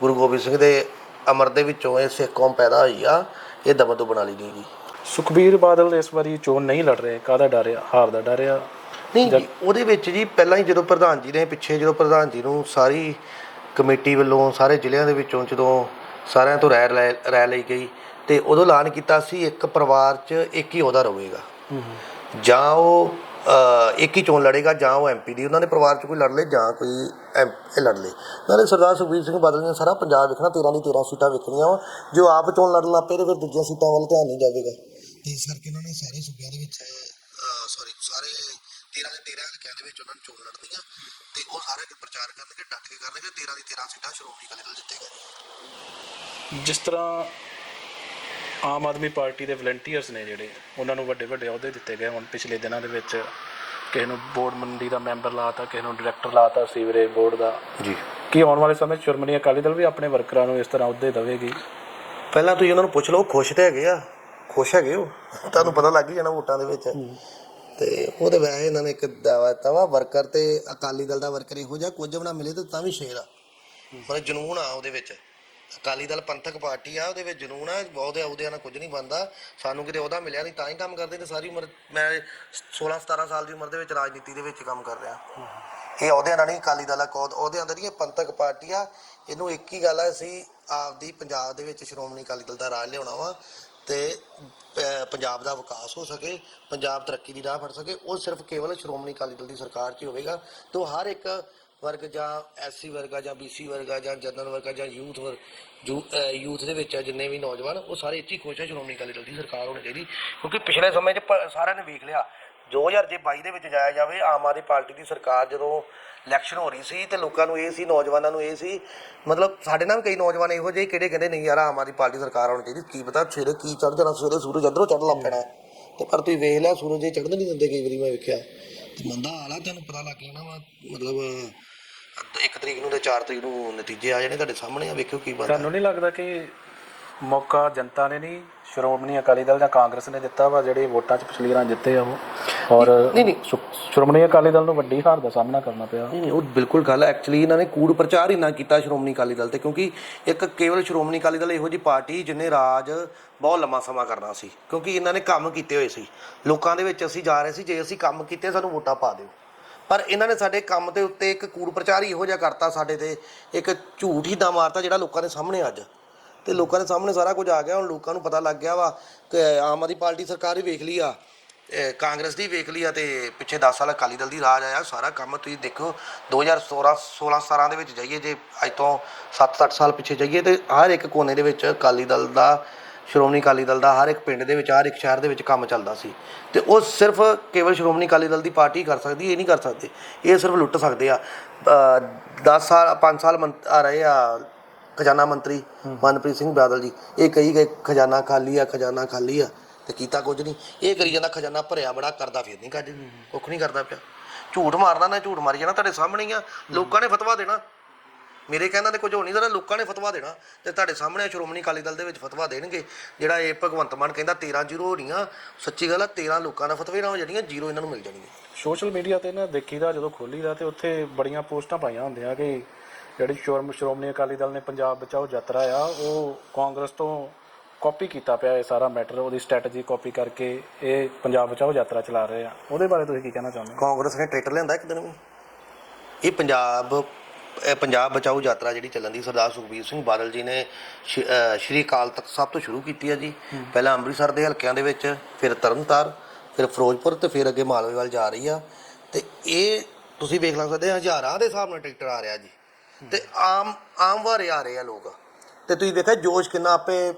ਗੁਰੂ ਗੋਬਿੰਦ ਸਿੰਘ ਦੇ ਅਮਰ ਦੇ ਵਿੱਚੋਂ ਇਹ ਸਿੱਖ ਕੌਮ ਪੈਦਾ ਹੋਈ ਆ ਇਹ ਦਬਨ ਤੋਂ ਬਣਾ ਲਈ ਨਹੀਂ ਜੀ। ਸੁਖਬੀਰ ਬਾਦਲ ਇਸ ਵਾਰੀ ਚੋਣ ਨਹੀਂ ਲੜ ਰਹੇ ਕਾਹਦਾ ਡਰ ਆ? ਹਾਰ ਦਾ ਡਰ ਆ? ਨਹੀਂ ਜੀ ਉਹਦੇ ਵਿੱਚ ਜੀ ਪਹਿਲਾਂ ਹੀ ਜਦੋਂ ਪ੍ਰਧਾਨ ਜੀ ਨੇ ਪਿੱਛੇ ਜਦੋਂ ਪ੍ਰਧਾਨ ਜੀ ਨੂੰ ਸਾਰੀ ਕਮੇਟੀ ਵੱਲੋਂ ਸਾਰੇ ਜ਼ਿਲ੍ਹਿਆਂ ਦੇ ਵਿੱਚੋਂ ਜਦੋਂ ਸਾਰਿਆਂ ਤੋਂ ਰਾਇ ਲੈ ਰਾਇ ਲਈ ਗਈ ਤੇ ਉਦੋਂ ਐਲਾਨ ਕੀਤਾ ਸੀ ਇੱਕ ਪਰਿਵਾਰ 'ਚ ਇੱਕ ਹੀ ਅਹੁਦਾ ਰਹੇਗਾ। ਜਾਂ ਉਹ ਇੱਕ ਹੀ ਚੋਣ ਲੜੇਗਾ ਜਾਂ ਉਹ ਐਮਪੀ ਦੀ। ਉਹਨਾਂ ਦੇ ਪਰਿਵਾਰ 'ਚ ਕੋਈ ਲੜ ਲੇ ਜਾਂ ਕੋਈ ਐਮ ਲੜ ਲੇ ਨਾਲੇ ਸਰਦਾਰ ਸੁਖਬੀਰ ਸਿੰਘ ਬਾਦਲ ਨੇ ਸਾਰਾ ਪੰਜਾਬ ਵੇਖਣਾ 13 ਦੀ 13 ਸੀਟਾਂ ਵੇਖਣੀਆਂ ਵਾ। ਜੋ ਆਪ ਚੋਣ ਲੜਨ ਲੱਗ ਪਏ ਤੇ ਫਿਰ ਦੂਜੀਆਂ ਸੀਟਾਂ ਵੱਲ ਧਿਆਨ ਨਹੀਂ ਜਾਵੇਗਾ। ਤੇ ਇਸ ਕਰਕੇ ਉਹਨਾਂ ਨੇ ਸਾਰੇ ਸੂਬਿਆਂ ਦੇ ਵਿੱਚ ਸੌਰੀ ਸਾਰੇ 13 ਦੇ 13 ਹਲਕਿਆਂ ਦੇ ਵਿੱਚ ਉਹਨਾਂ ਨੇ ਚੋਣ ਲੜਨੀਆਂ। ਤੇ ਉਹ ਸਾਰੇ ਪ੍ਰਚਾਰ ਕਰਨਗੇ ਡਟ ਕੇ ਕਰਨਗੇ 13 ਦੀ 13 ਸੀਟਾਂ ਸ਼੍ਰੋਮਣੀ ਅਕਾਲੀ ਦਲ ਜਿੱਤੇਗਾ। ਜਿਸ ਤਰ੍ਹਾਂ ਆਮ ਆਦਮੀ ਪਾਰਟੀ ਦੇ ਵਲੰਟੀਅਰਸ ਨੇ ਜਿਹੜੇ ਉਹਨਾਂ ਨੂੰ ਵੱਡੇ ਵੱਡੇ ਅਹੁਦੇ ਦਿੱਤੇ ਗਏ ਹੁਣ ਪਿਛਲੇ ਦਿਨਾਂ ਦੇ ਵਿੱਚ। ਕਿਸੇ ਨੂੰ ਬੋਰਡ ਮੰਡੀ ਦਾ ਮੈਂਬਰ ਲਾਤਾ ਕਿਸੇ ਨੂੰ ਡਾਇਰੈਕਟਰ ਲਾਤਾ ਸੀਵਰੇਜ ਬੋਰਡ ਦਾ। ਜੀ। ਕੀ ਆਉਣ ਵਾਲੇ ਸਮੇਂ ਸ਼੍ਰੋਮਣੀ ਅਕਾਲੀ ਦਲ ਵੀ ਆਪਣੇ ਵਰਕਰਾਂ ਨੂੰ ਇਸ ਤਰ੍ਹਾਂ ਅਹੁਦੇ ਦੇਵੇਗੀ? ਪਹਿਲਾਂ ਤੁਸੀਂ ਉਹਨਾਂ ਨੂੰ ਪੁੱਛ ਲਓ ਖੁਸ਼ ਤੇ ਹੈਗੇ ਆ? ਖੁਸ਼ ਹੈਗੇ ਹੋ ਤੁਹਾਨੂੰ ਪਤਾ ਲੱਗ ਹੀ ਜਾਣਾ ਵੋਟਾਂ ਦੇ ਵਿੱਚ। ਤੇ ਉਹ ਤੇ ਵੈਸੇ ਇਹਨਾਂ ਨੇ ਇੱਕ ਦਾਵਾ ਦਿੱਤਾ ਵਾ ਵਰਕਰ ਤੇ ਅਕਾਲੀ ਦਲ ਦਾ ਵਰਕਰ ਇਹੋ ਜਿਹਾ ਕੁਝ ਬਣਾ ਮਿਲੇ ਤੇ ਤਾਂ ਵੀ ਸ਼ੇਰ ਆ। ਪਰ ਜਨੂਨ ਆ ਉਹਦੇ ਵਿੱਚ। ਅਕਾਲੀ ਦਲ ਪੰਥਕ ਪਾਰਟੀ ਆ, ਉਹਦੇ ਵਿੱਚ ਜਨੂਨ ਆ, ਬਹੁਤੇ ਅਹੁਦਿਆਂ ਨਾਲ ਕੁਝ ਨਹੀਂ ਬਣਦਾ। ਸਾਨੂੰ ਕਿਤੇ ਉਹਦਾ ਮਿਲਿਆ ਨਹੀਂ, ਤਾਂ ਹੀ ਕੰਮ ਕਰਦੇ ਤੇ ਸਾਰੀ ਉਮਰ, ਮੈਂ 16 17 ਸਾਲ ਦੀ ਉਮਰ ਦੇ ਵਿੱਚ ਰਾਜਨੀਤੀ ਦੇ ਵਿੱਚ ਕੰਮ ਕਰ ਰਿਹਾ। ਇਹ ਅਹੁਦਿਆਂ ਨਾਲ ਨਹੀਂ, ਅਕਾਲੀ ਦਲ ਆ ਕੌਦ ਅਹੁਦਿਆਂ ਦਾ ਪੰਥਕ ਪਾਰਟੀ ਆ। ਇਹਨੂੰ ਇੱਕ ਹੀ ਗੱਲ ਆ, ਅਸੀਂ ਆਪਦੀ ਪੰਜਾਬ ਦੇ ਵਿੱਚ ਸ਼੍ਰੋਮਣੀ ਅਕਾਲੀ ਦਲ ਦਾ ਰਾਜ ਲਿਆਉਣਾ ਵਾ ਤੇ ਪੰਜਾਬ ਦਾ ਵਿਕਾਸ ਹੋ ਸਕੇ, ਪੰਜਾਬ ਤਰੱਕੀ ਦੀ ਰਾਹ ਫੜ ਸਕੇ। ਉਹ ਸਿਰਫ ਕੇਵਲ ਸ਼੍ਰੋਮਣੀ ਅਕਾਲੀ ਦਲ ਦੀ ਸਰਕਾਰ 'ਚ ਹੀ ਹੋਵੇਗਾ। ਤੇ ਉਹ ਹਰ ਇੱਕ ਵਰਗ ਜਾਂ ਐਸਸੀ ਵਰਗਾ ਜਾਂ ਬੀਸੀ ਵਰਗਾ ਜਾਂ ਜਨਰਲ ਵਰਗਾ ਜਾਂ ਯੂਥ ਵਰ ਯੂਥ ਦੇ ਵਿੱਚ ਜਿੰਨੇ ਵੀ ਨੌਜਵਾਨ, ਉਹ ਸਾਰੇ ਇੱਥੇ ਖੁਸ਼ ਹੈ ਸ਼੍ਰੋਮਣੀ ਅਕਾਲੀ ਦਲ ਦੀ ਸਰਕਾਰ ਹੋਣੀ ਚਾਹੀਦੀ। ਕਿਉਂਕਿ ਪਿਛਲੇ ਸਮੇਂ 'ਚ ਪ- ਸਾਰਿਆਂ ਨੇ ਵੇਖ ਲਿਆ 2022 ਦੇ ਵਿੱਚ ਜਾਇਆ ਜਾਵੇ, ਆਮ ਆਦਮੀ ਪਾਰਟੀ ਦੀ ਸਰਕਾਰ ਜਦੋਂ ਇਲੈਕਸ਼ਨ ਹੋ ਰਹੀ ਸੀ ਤੇ ਲੋਕਾਂ ਨੂੰ ਇਹ ਸੀ, ਨੌਜਵਾਨਾਂ ਨੂੰ ਇਹ ਸੀ, ਮਤਲਬ ਸਾਡੇ ਨਾਲ ਵੀ ਕਈ ਨੌਜਵਾਨ ਇਹੋ ਜਿਹੇ ਕਿਹੜੇ ਕਹਿੰਦੇ ਨਹੀਂ ਯਾਰ ਆਮ ਆਦਮੀ ਪਾਰਟੀ ਸਰਕਾਰ ਹੋਣੀ ਚਾਹੀਦੀ, ਕੀ ਪਤਾ ਸਵੇਰੇ ਕੀ ਚੜ ਜਾਣਾ, ਸਵੇਰੇ ਸੂਰਜ ਅੰਦਰੋਂ ਚੜ ਲੱਗ ਪੈਣਾ। ਤੇ ਪਰ ਤੁਸੀਂ ਵੇਖ ਲਿਆ, ਸੂਰਜ ਇਹ ਨਹੀਂ ਦਿੰਦੇ ਕਈ ਵਾਰੀ, ਮੈਂ ਵੇਖਿਆ। ਤੇ ਮੰਦਾ ਹਾਲ ਤੁਹਾਨੂੰ ਪਤਾ ਲੱਗ ਜਾਣਾ ਵਾ, ਮਤਲਬ ਇੱਕ ਤਰੀਕ ਨੂੰ ਤੇ 4 ਤਰੀਕ ਨੂੰ ਨਤੀਜੇ ਆ ਜਾਣੇ ਤੁਹਾਡੇ ਸਾਹਮਣੇ ਆ ਵੇਖਿਓ ਕੀ ਬਣਦਾ। ਤੁਹਾਨੂੰ ਨਹੀਂ ਲੱਗਦਾ ਕਿ ਮੌਕਾ ਜਨਤਾ ਨੇ ਨਹੀਂ ਸ਼੍ਰੋਮਣੀ ਅਕਾਲੀ ਦਲ ਜਾਂ ਕਾਂਗਰਸ ਨੇ ਦਿੱਤਾ ਵਾ ਜਿਹੜੇ ਵੋਟਾਂ 'ਚ ਪਿਛਲੀ ਵਾਰ ਜਿੱਤੇ ਆ ਉਹ? ਔਰ ਨਹੀਂ ਨਹੀਂ ਸ਼ੁ- ਸ਼੍ਰੋਮਣੀ ਅਕਾਲੀ ਦਲ ਨੂੰ ਵੱਡੀ ਹਾਰ ਦਾ ਸਾਹਮਣਾ ਕਰਨਾ ਪਿਆ। ਨਹੀਂ ਨਹੀਂ ਉਹ ਬਿਲਕੁਲ ਗੱਲ ਐਕਚੁਅਲੀ ਇਹਨਾਂ ਨੇ ਕੂੜ ਪ੍ਰਚਾਰ ਹੀ ਨਾ ਕੀਤਾ ਸ਼੍ਰੋਮਣੀ ਅਕਾਲੀ ਦਲ ਤੇ ਕਿਉਂਕਿ ਇੱਕ ਕੇਵਲ ਸ਼੍ਰੋਮਣੀ ਅਕਾਲੀ ਦਲ ਇਹੋ ਜੀ ਪਾਰਟੀ ਜਿਹਨੇ ਰਾਜ ਬਹੁਤ ਲੰਮਾ ਸਮਾਂ ਕਰਨਾ ਸੀ ਕਿਉਂਕਿ ਇਹਨਾਂ ਨੇ ਕੰਮ ਕੀਤੇ ਹੋਏ ਸੀ। ਲੋਕਾਂ ਦੇ ਵਿੱਚ ਅਸੀਂ ਜਾ ਰਹੇ ਸੀ ਜੇ ਅਸੀਂ ਕੰਮ ਕੀਤੇ ਸਾਨੂੰ ਵੋਟਾਂ ਪਾ ਦਿਓ। ਪਰ ਇਹਨਾਂ ਨੇ ਸਾਡੇ ਕੰਮ ਦੇ ਉੱਤੇ ਇੱਕ ਕੂੜ ਪ੍ਰਚਾਰ ਹੀ ਇਹੋ ਜਿਹਾ ਕਰਤਾ ਸਾਡੇ ਤੇ, ਇੱਕ ਝੂਠ ਹੀ ਦਾ ਮਾਰਤਾ ਜਿਹੜਾ ਲੋਕਾਂ ਦੇ ਸਾਹਮਣੇ ਅੱਜ। ਤੇ ਲੋਕਾਂ ਦੇ ਸਾਹਮਣੇ ਸਾਰਾ ਕੁਝ ਆ ਗਿਆ, ਹੁਣ ਲੋਕਾਂ ਨੂੰ ਪਤਾ ਲੱਗ ਗਿਆ ਵਾ ਕਿ ਆਮ ਆਦਮੀ ਪਾਰਟੀ ਸਰਕਾਰ ਹੀ ਵੇਖ ਲਈ ਆ ਕਾਂਗਰਸ ਦੀ ਵੇਖ ਲਈ ਆ, ਤੇ ਪਿੱਛੇ 10 ਸਾਲ ਅਕਾਲੀ ਦਲ ਦੀ ਰਾਜ ਆਇਆ, ਸਾਰਾ ਕੰਮ ਤੁਸੀਂ ਦੇਖੋ 2016 16 17 ਦੇ ਵਿੱਚ ਜਾਈਏ, ਜੇ ਅੱਜ ਤੋਂ 7-8 ਸਾਲ ਪਿੱਛੇ ਜਾਈਏ, ਤੇ ਹਰ ਇੱਕ ਕੋਨੇ ਦੇ ਵਿੱਚ ਅਕਾਲੀ ਦਲ ਦਾ ਸ਼੍ਰੋਮਣੀ ਅਕਾਲੀ ਦਲ ਦਾ ਹਰ ਇੱਕ ਪਿੰਡ ਦੇ ਵਿੱਚ, ਹਰ ਇੱਕ ਸ਼ਹਿਰ ਦੇ ਵਿੱਚ ਕੰਮ ਚੱਲਦਾ ਸੀ। ਤੇ ਉਹ ਸਿਰਫ ਕੇਵਲ ਸ਼੍ਰੋਮਣੀ ਅਕਾਲੀ ਦਲ ਦੀ ਪਾਰਟੀ ਕਰ ਸਕਦੀ, ਇਹ ਨਹੀਂ ਕਰ ਸਕਦੇ। ਇਹ ਸਿਰਫ ਲੁੱਟ ਸਕਦੇ ਆ। 10 ਸਾਲ 5 ਸਾਲ ਮੰਤ- ਆ ਰਹੇ ਆ ਖਜ਼ਾਨਾ ਮੰਤਰੀ ਮਨਪ੍ਰੀਤ ਸਿੰਘ ਬਾਦਲ ਜੀ। ਇਹ ਕਹੀ ਗਏ, ਖਜ਼ਾਨਾ ਖਾਲੀ ਆ, ਖਜ਼ਾਨਾ ਖਾਲੀ ਆ। ਤੇ ਕੀਤਾ ਕੁਝ ਨਹੀਂ। ਇਹ ਕਰੀ ਜਾਂਦਾ, ਖਜ਼ਾਨਾ ਭਰਿਆ ਬੜਾ, ਕਰਦਾ ਫਿਰ ਨਹੀਂ ਕੱਢ ਕੁੱਖ ਨਹੀਂ ਕਰਦਾ ਪਿਆ। ਝੂਠ ਮਾਰਨਾ ਨਾ, ਝੂਠ ਮਾਰੀ ਜਾਣਾ, ਤੁਹਾਡੇ ਸਾਹਮਣੇ ਆ। ਲੋਕਾਂ ਨੇ ਫਤਵਾ ਦੇਣਾ। ਮੇਰੇ ਕਹਿੰਦਾ ਤੇ ਕੁਝ ਹੋ ਨਹੀਂ ਦੇਣਾ ਲੋਕਾਂ ਨੇ ਫਤਵਾ ਦੇਣਾ ਤੇ ਤੁਹਾਡੇ ਸਾਹਮਣੇ ਸ਼੍ਰੋਮਣੀ ਅਕਾਲੀ ਦਲ ਦੇ ਵਿੱਚ ਫਤਵਾ ਦੇਣਗੇ। ਜਿਹੜਾ ਇਹ ਭਗਵੰਤ ਮਾਨ ਕਹਿੰਦਾ 13 ਜ਼ੀਰੋ ਹੋਣੀਆਂ ਸੱਚੀ ਗੱਲ ਆ 13 ਲੋਕਾਂ ਦਾ ਫਤਵੇ ਨਾ ਹੋ ਜਾਣੀਆਂ ਜ਼ੀਰੋ ਇਹਨਾਂ ਨੂੰ ਮਿਲ ਜਾਣਗੇ ਸੋਸ਼ਲ ਮੀਡੀਆ ਤੇ ਨਾ ਦੇਖੀਦਾ ਜਦੋਂ ਖੋਲੀਦਾ ਤੇ ਉੱਥੇ ਬੜੀਆਂ ਪੋਸਟਾਂ ਪਾਈਆਂ ਹੁੰਦੀਆਂ ਕਿ ਜਿਹੜੀ ਸ਼੍ਰੋਮ ਸ਼੍ਰੋਮਣੀ ਅਕਾਲੀ ਦਲ ਨੇ ਪੰਜਾਬ ਬਚਾਓ ਯਾਤਰਾ ਆ ਉਹ ਕਾਂਗਰਸ ਤੋਂ ਕਾਪੀ ਕੀਤਾ ਪਿਆ ਇਹ ਸਾਰਾ ਮੈਟਰ ਉਹਦੀ ਸਟ੍ਰੈਟਜੀ ਕਾਪੀ ਕਰਕੇ ਇਹ ਪੰਜਾਬ ਬਚਾਓ ਯਾਤਰਾ ਚਲਾ ਰਹੇ ਆ। ਉਹਦੇ ਬਾਰੇ ਤੁਸੀਂ ਕੀ ਕਹਿਣਾ ਚਾਹੁੰਦੇ ਹੋ? ਕਾਂਗਰਸ ਨੇ ਟਰੈਕਟਰ ਲਿਆਂਦਾ ਇੱਕ ਦਿਨ ਵੀ। ਇਹ ਪੰਜਾਬ ਇਹ ਪੰਜਾਬ ਬਚਾਓ ਯਾਤਰਾ ਜਿਹੜੀ ਚੱਲਣ ਦੀ ਸਰਦਾਰ ਸੁਖਬੀਰ ਸਿੰਘ ਬਾਦਲ ਜੀ ਨੇ ਸ਼੍ਰੀ- ਅਕਾਲ ਤਖਤ ਸਾਹਿਬ ਤੋਂ ਸ਼ੁਰੂ ਕੀਤੀ ਹੈ ਜੀ। ਪਹਿਲਾਂ ਅੰਮ੍ਰਿਤਸਰ ਦੇ ਹਲਕਿਆਂ ਦੇ ਵਿੱਚ ਫਿਰ ਤਰਨਤਾਰ ਫਿਰ ਫਿਰੋਜ਼ਪੁਰ ਤੇ ਫਿਰ ਅੱਗੇ ਮਾਲਵੇ ਵੱਲ ਜਾ ਰਹੀ ਆ। ਤੇ ਇਹ ਤੁਸੀਂ ਵੇਖ ਲੱਗ ਸਕਦੇ ਹਜ਼ਾਰਾਂ ਦੇ ਹਿਸਾਬ ਨਾਲ ਟਰੈਕਟਰ ਆ ਰਿਹਾ ਜੀ। ਤੇ ਆਮ ਆਮ ਵਾਰੇ ਆ ਰਹੇ ਆ ਲੋਕ। ਤੇ ਤੁਸੀਂ ਦੇਖਿਆ ਜੋਸ਼ ਕਿੰਨਾ ਆਪੇ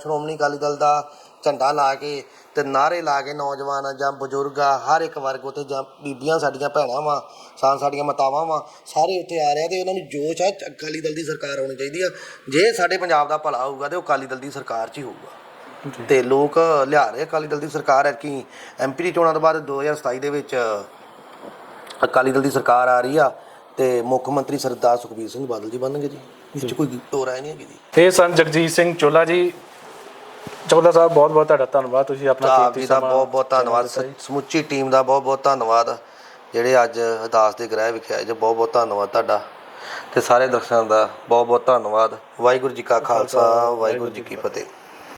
ਸ਼੍ਰੋਮਣੀ ਅਕਾਲੀ ਦਲ ਦਾ ਝੰਡਾ ਲਾ ਕੇ ਤੇ ਨਾਰੇ ਲਾ ਕੇ ਨੌਜਵਾਨ ਆ ਜਾਂ ਬਜ਼ੁਰਗ ਆ ਹਰ ਇੱਕ ਵਰਗ ਉੱਤੇ ਜਾਂ ਬੀਬੀਆਂ ਸਾਡੀਆਂ ਭੈਣਾਂ ਵਾ ਸਾਂ ਸਾਡੀਆਂ ਮਾਤਾਵਾਂ ਵਾ ਸਾਰੇ ਉੱਥੇ ਆ ਰਹੇ ਆ ਤੇ ਉਹਨਾਂ ਨੂੰ ਜੋਸ਼ ਆ ਅਕਾਲੀ ਦਲ ਦੀ ਸਰਕਾਰ ਆਉਣੀ ਚਾਹੀਦੀ ਆ। ਜੇ ਸਾਡੇ ਪੰਜਾਬ ਦਾ ਭਲਾ ਹੋਊਗਾ ਤੇ ਉਹ ਅਕਾਲੀ ਦਲ ਦੀ ਸਰਕਾਰ 'ਚ ਹੀ ਹੋਊਗਾ। ਤੇ ਲੋਕ ਲਿਆ ਰਹੇ ਅਕਾਲੀ ਦਲ ਦੀ ਸਰਕਾਰ ਹੈ ਕਿ ਐਮਪੀ ਦੀ ਚੋਣਾਂ ਤੋਂ ਬਾਅਦ 2027 ਦੇ ਵਿੱਚ ਅਕਾਲੀ ਦਲ ਦੀ ਸਰਕਾਰ ਆ ਰਹੀ ਆ ਤੇ ਮੁੱਖ ਮੰਤਰੀ ਸਰਦਾਰ ਸੁਖਬੀਰ ਸਿੰਘ ਬਾਦਲ ਜੀ ਬਣਨਗੇ ਜੀ। ਇਸ 'ਚ ਕੋਈ ਦੋ ਰਾਏ ਨਹੀਂ ਹੈਗੀ ਜੀ। ਇਹ ਸਨ ਜਗਜੀਤ ਸਿੰਘ ਚੋਲਾ ਜੀ ਚੋਲਾ ਸਾਹਿਬ ਬਹੁਤ ਬਹੁਤ ਤੁਹਾਡਾ ਧੰਨਵਾਦ। ਤੁਸੀਂ ਆਪਣਾ ਆਪ ਕੀਮਤੀ ਦਾ ਸਮਾਂ ਬਹੁਤ ਬਹੁਤ ਧੰਨਵਾਦ। ਸਮੁੱਚੀ ਟੀਮ ਦਾ ਬਹੁਤ ਬਹੁਤ ਧੰਨਵਾਦ। ਜਿਹੜੇ ਅੱਜ ਅਰਦਾਸ ਦੇ ਗ੍ਰਹਿ ਵਿਖੇ ਆਏ ਜੀ ਬਹੁਤ ਬਹੁਤ ਧੰਨਵਾਦ ਤੁਹਾਡਾ। ਤੇ ਸਾਰੇ ਦਰਸ਼ਕਾਂ ਦਾ ਬਹੁਤ ਬਹੁਤ ਧੰਨਵਾਦ। ਵਾਹਿਗੁਰੂ ਜੀ ਕਾ ਖਾਲਸਾ ਵਾਹਿਗੁਰੂ ਜੀ ਕੀ ਫਤਿਹ।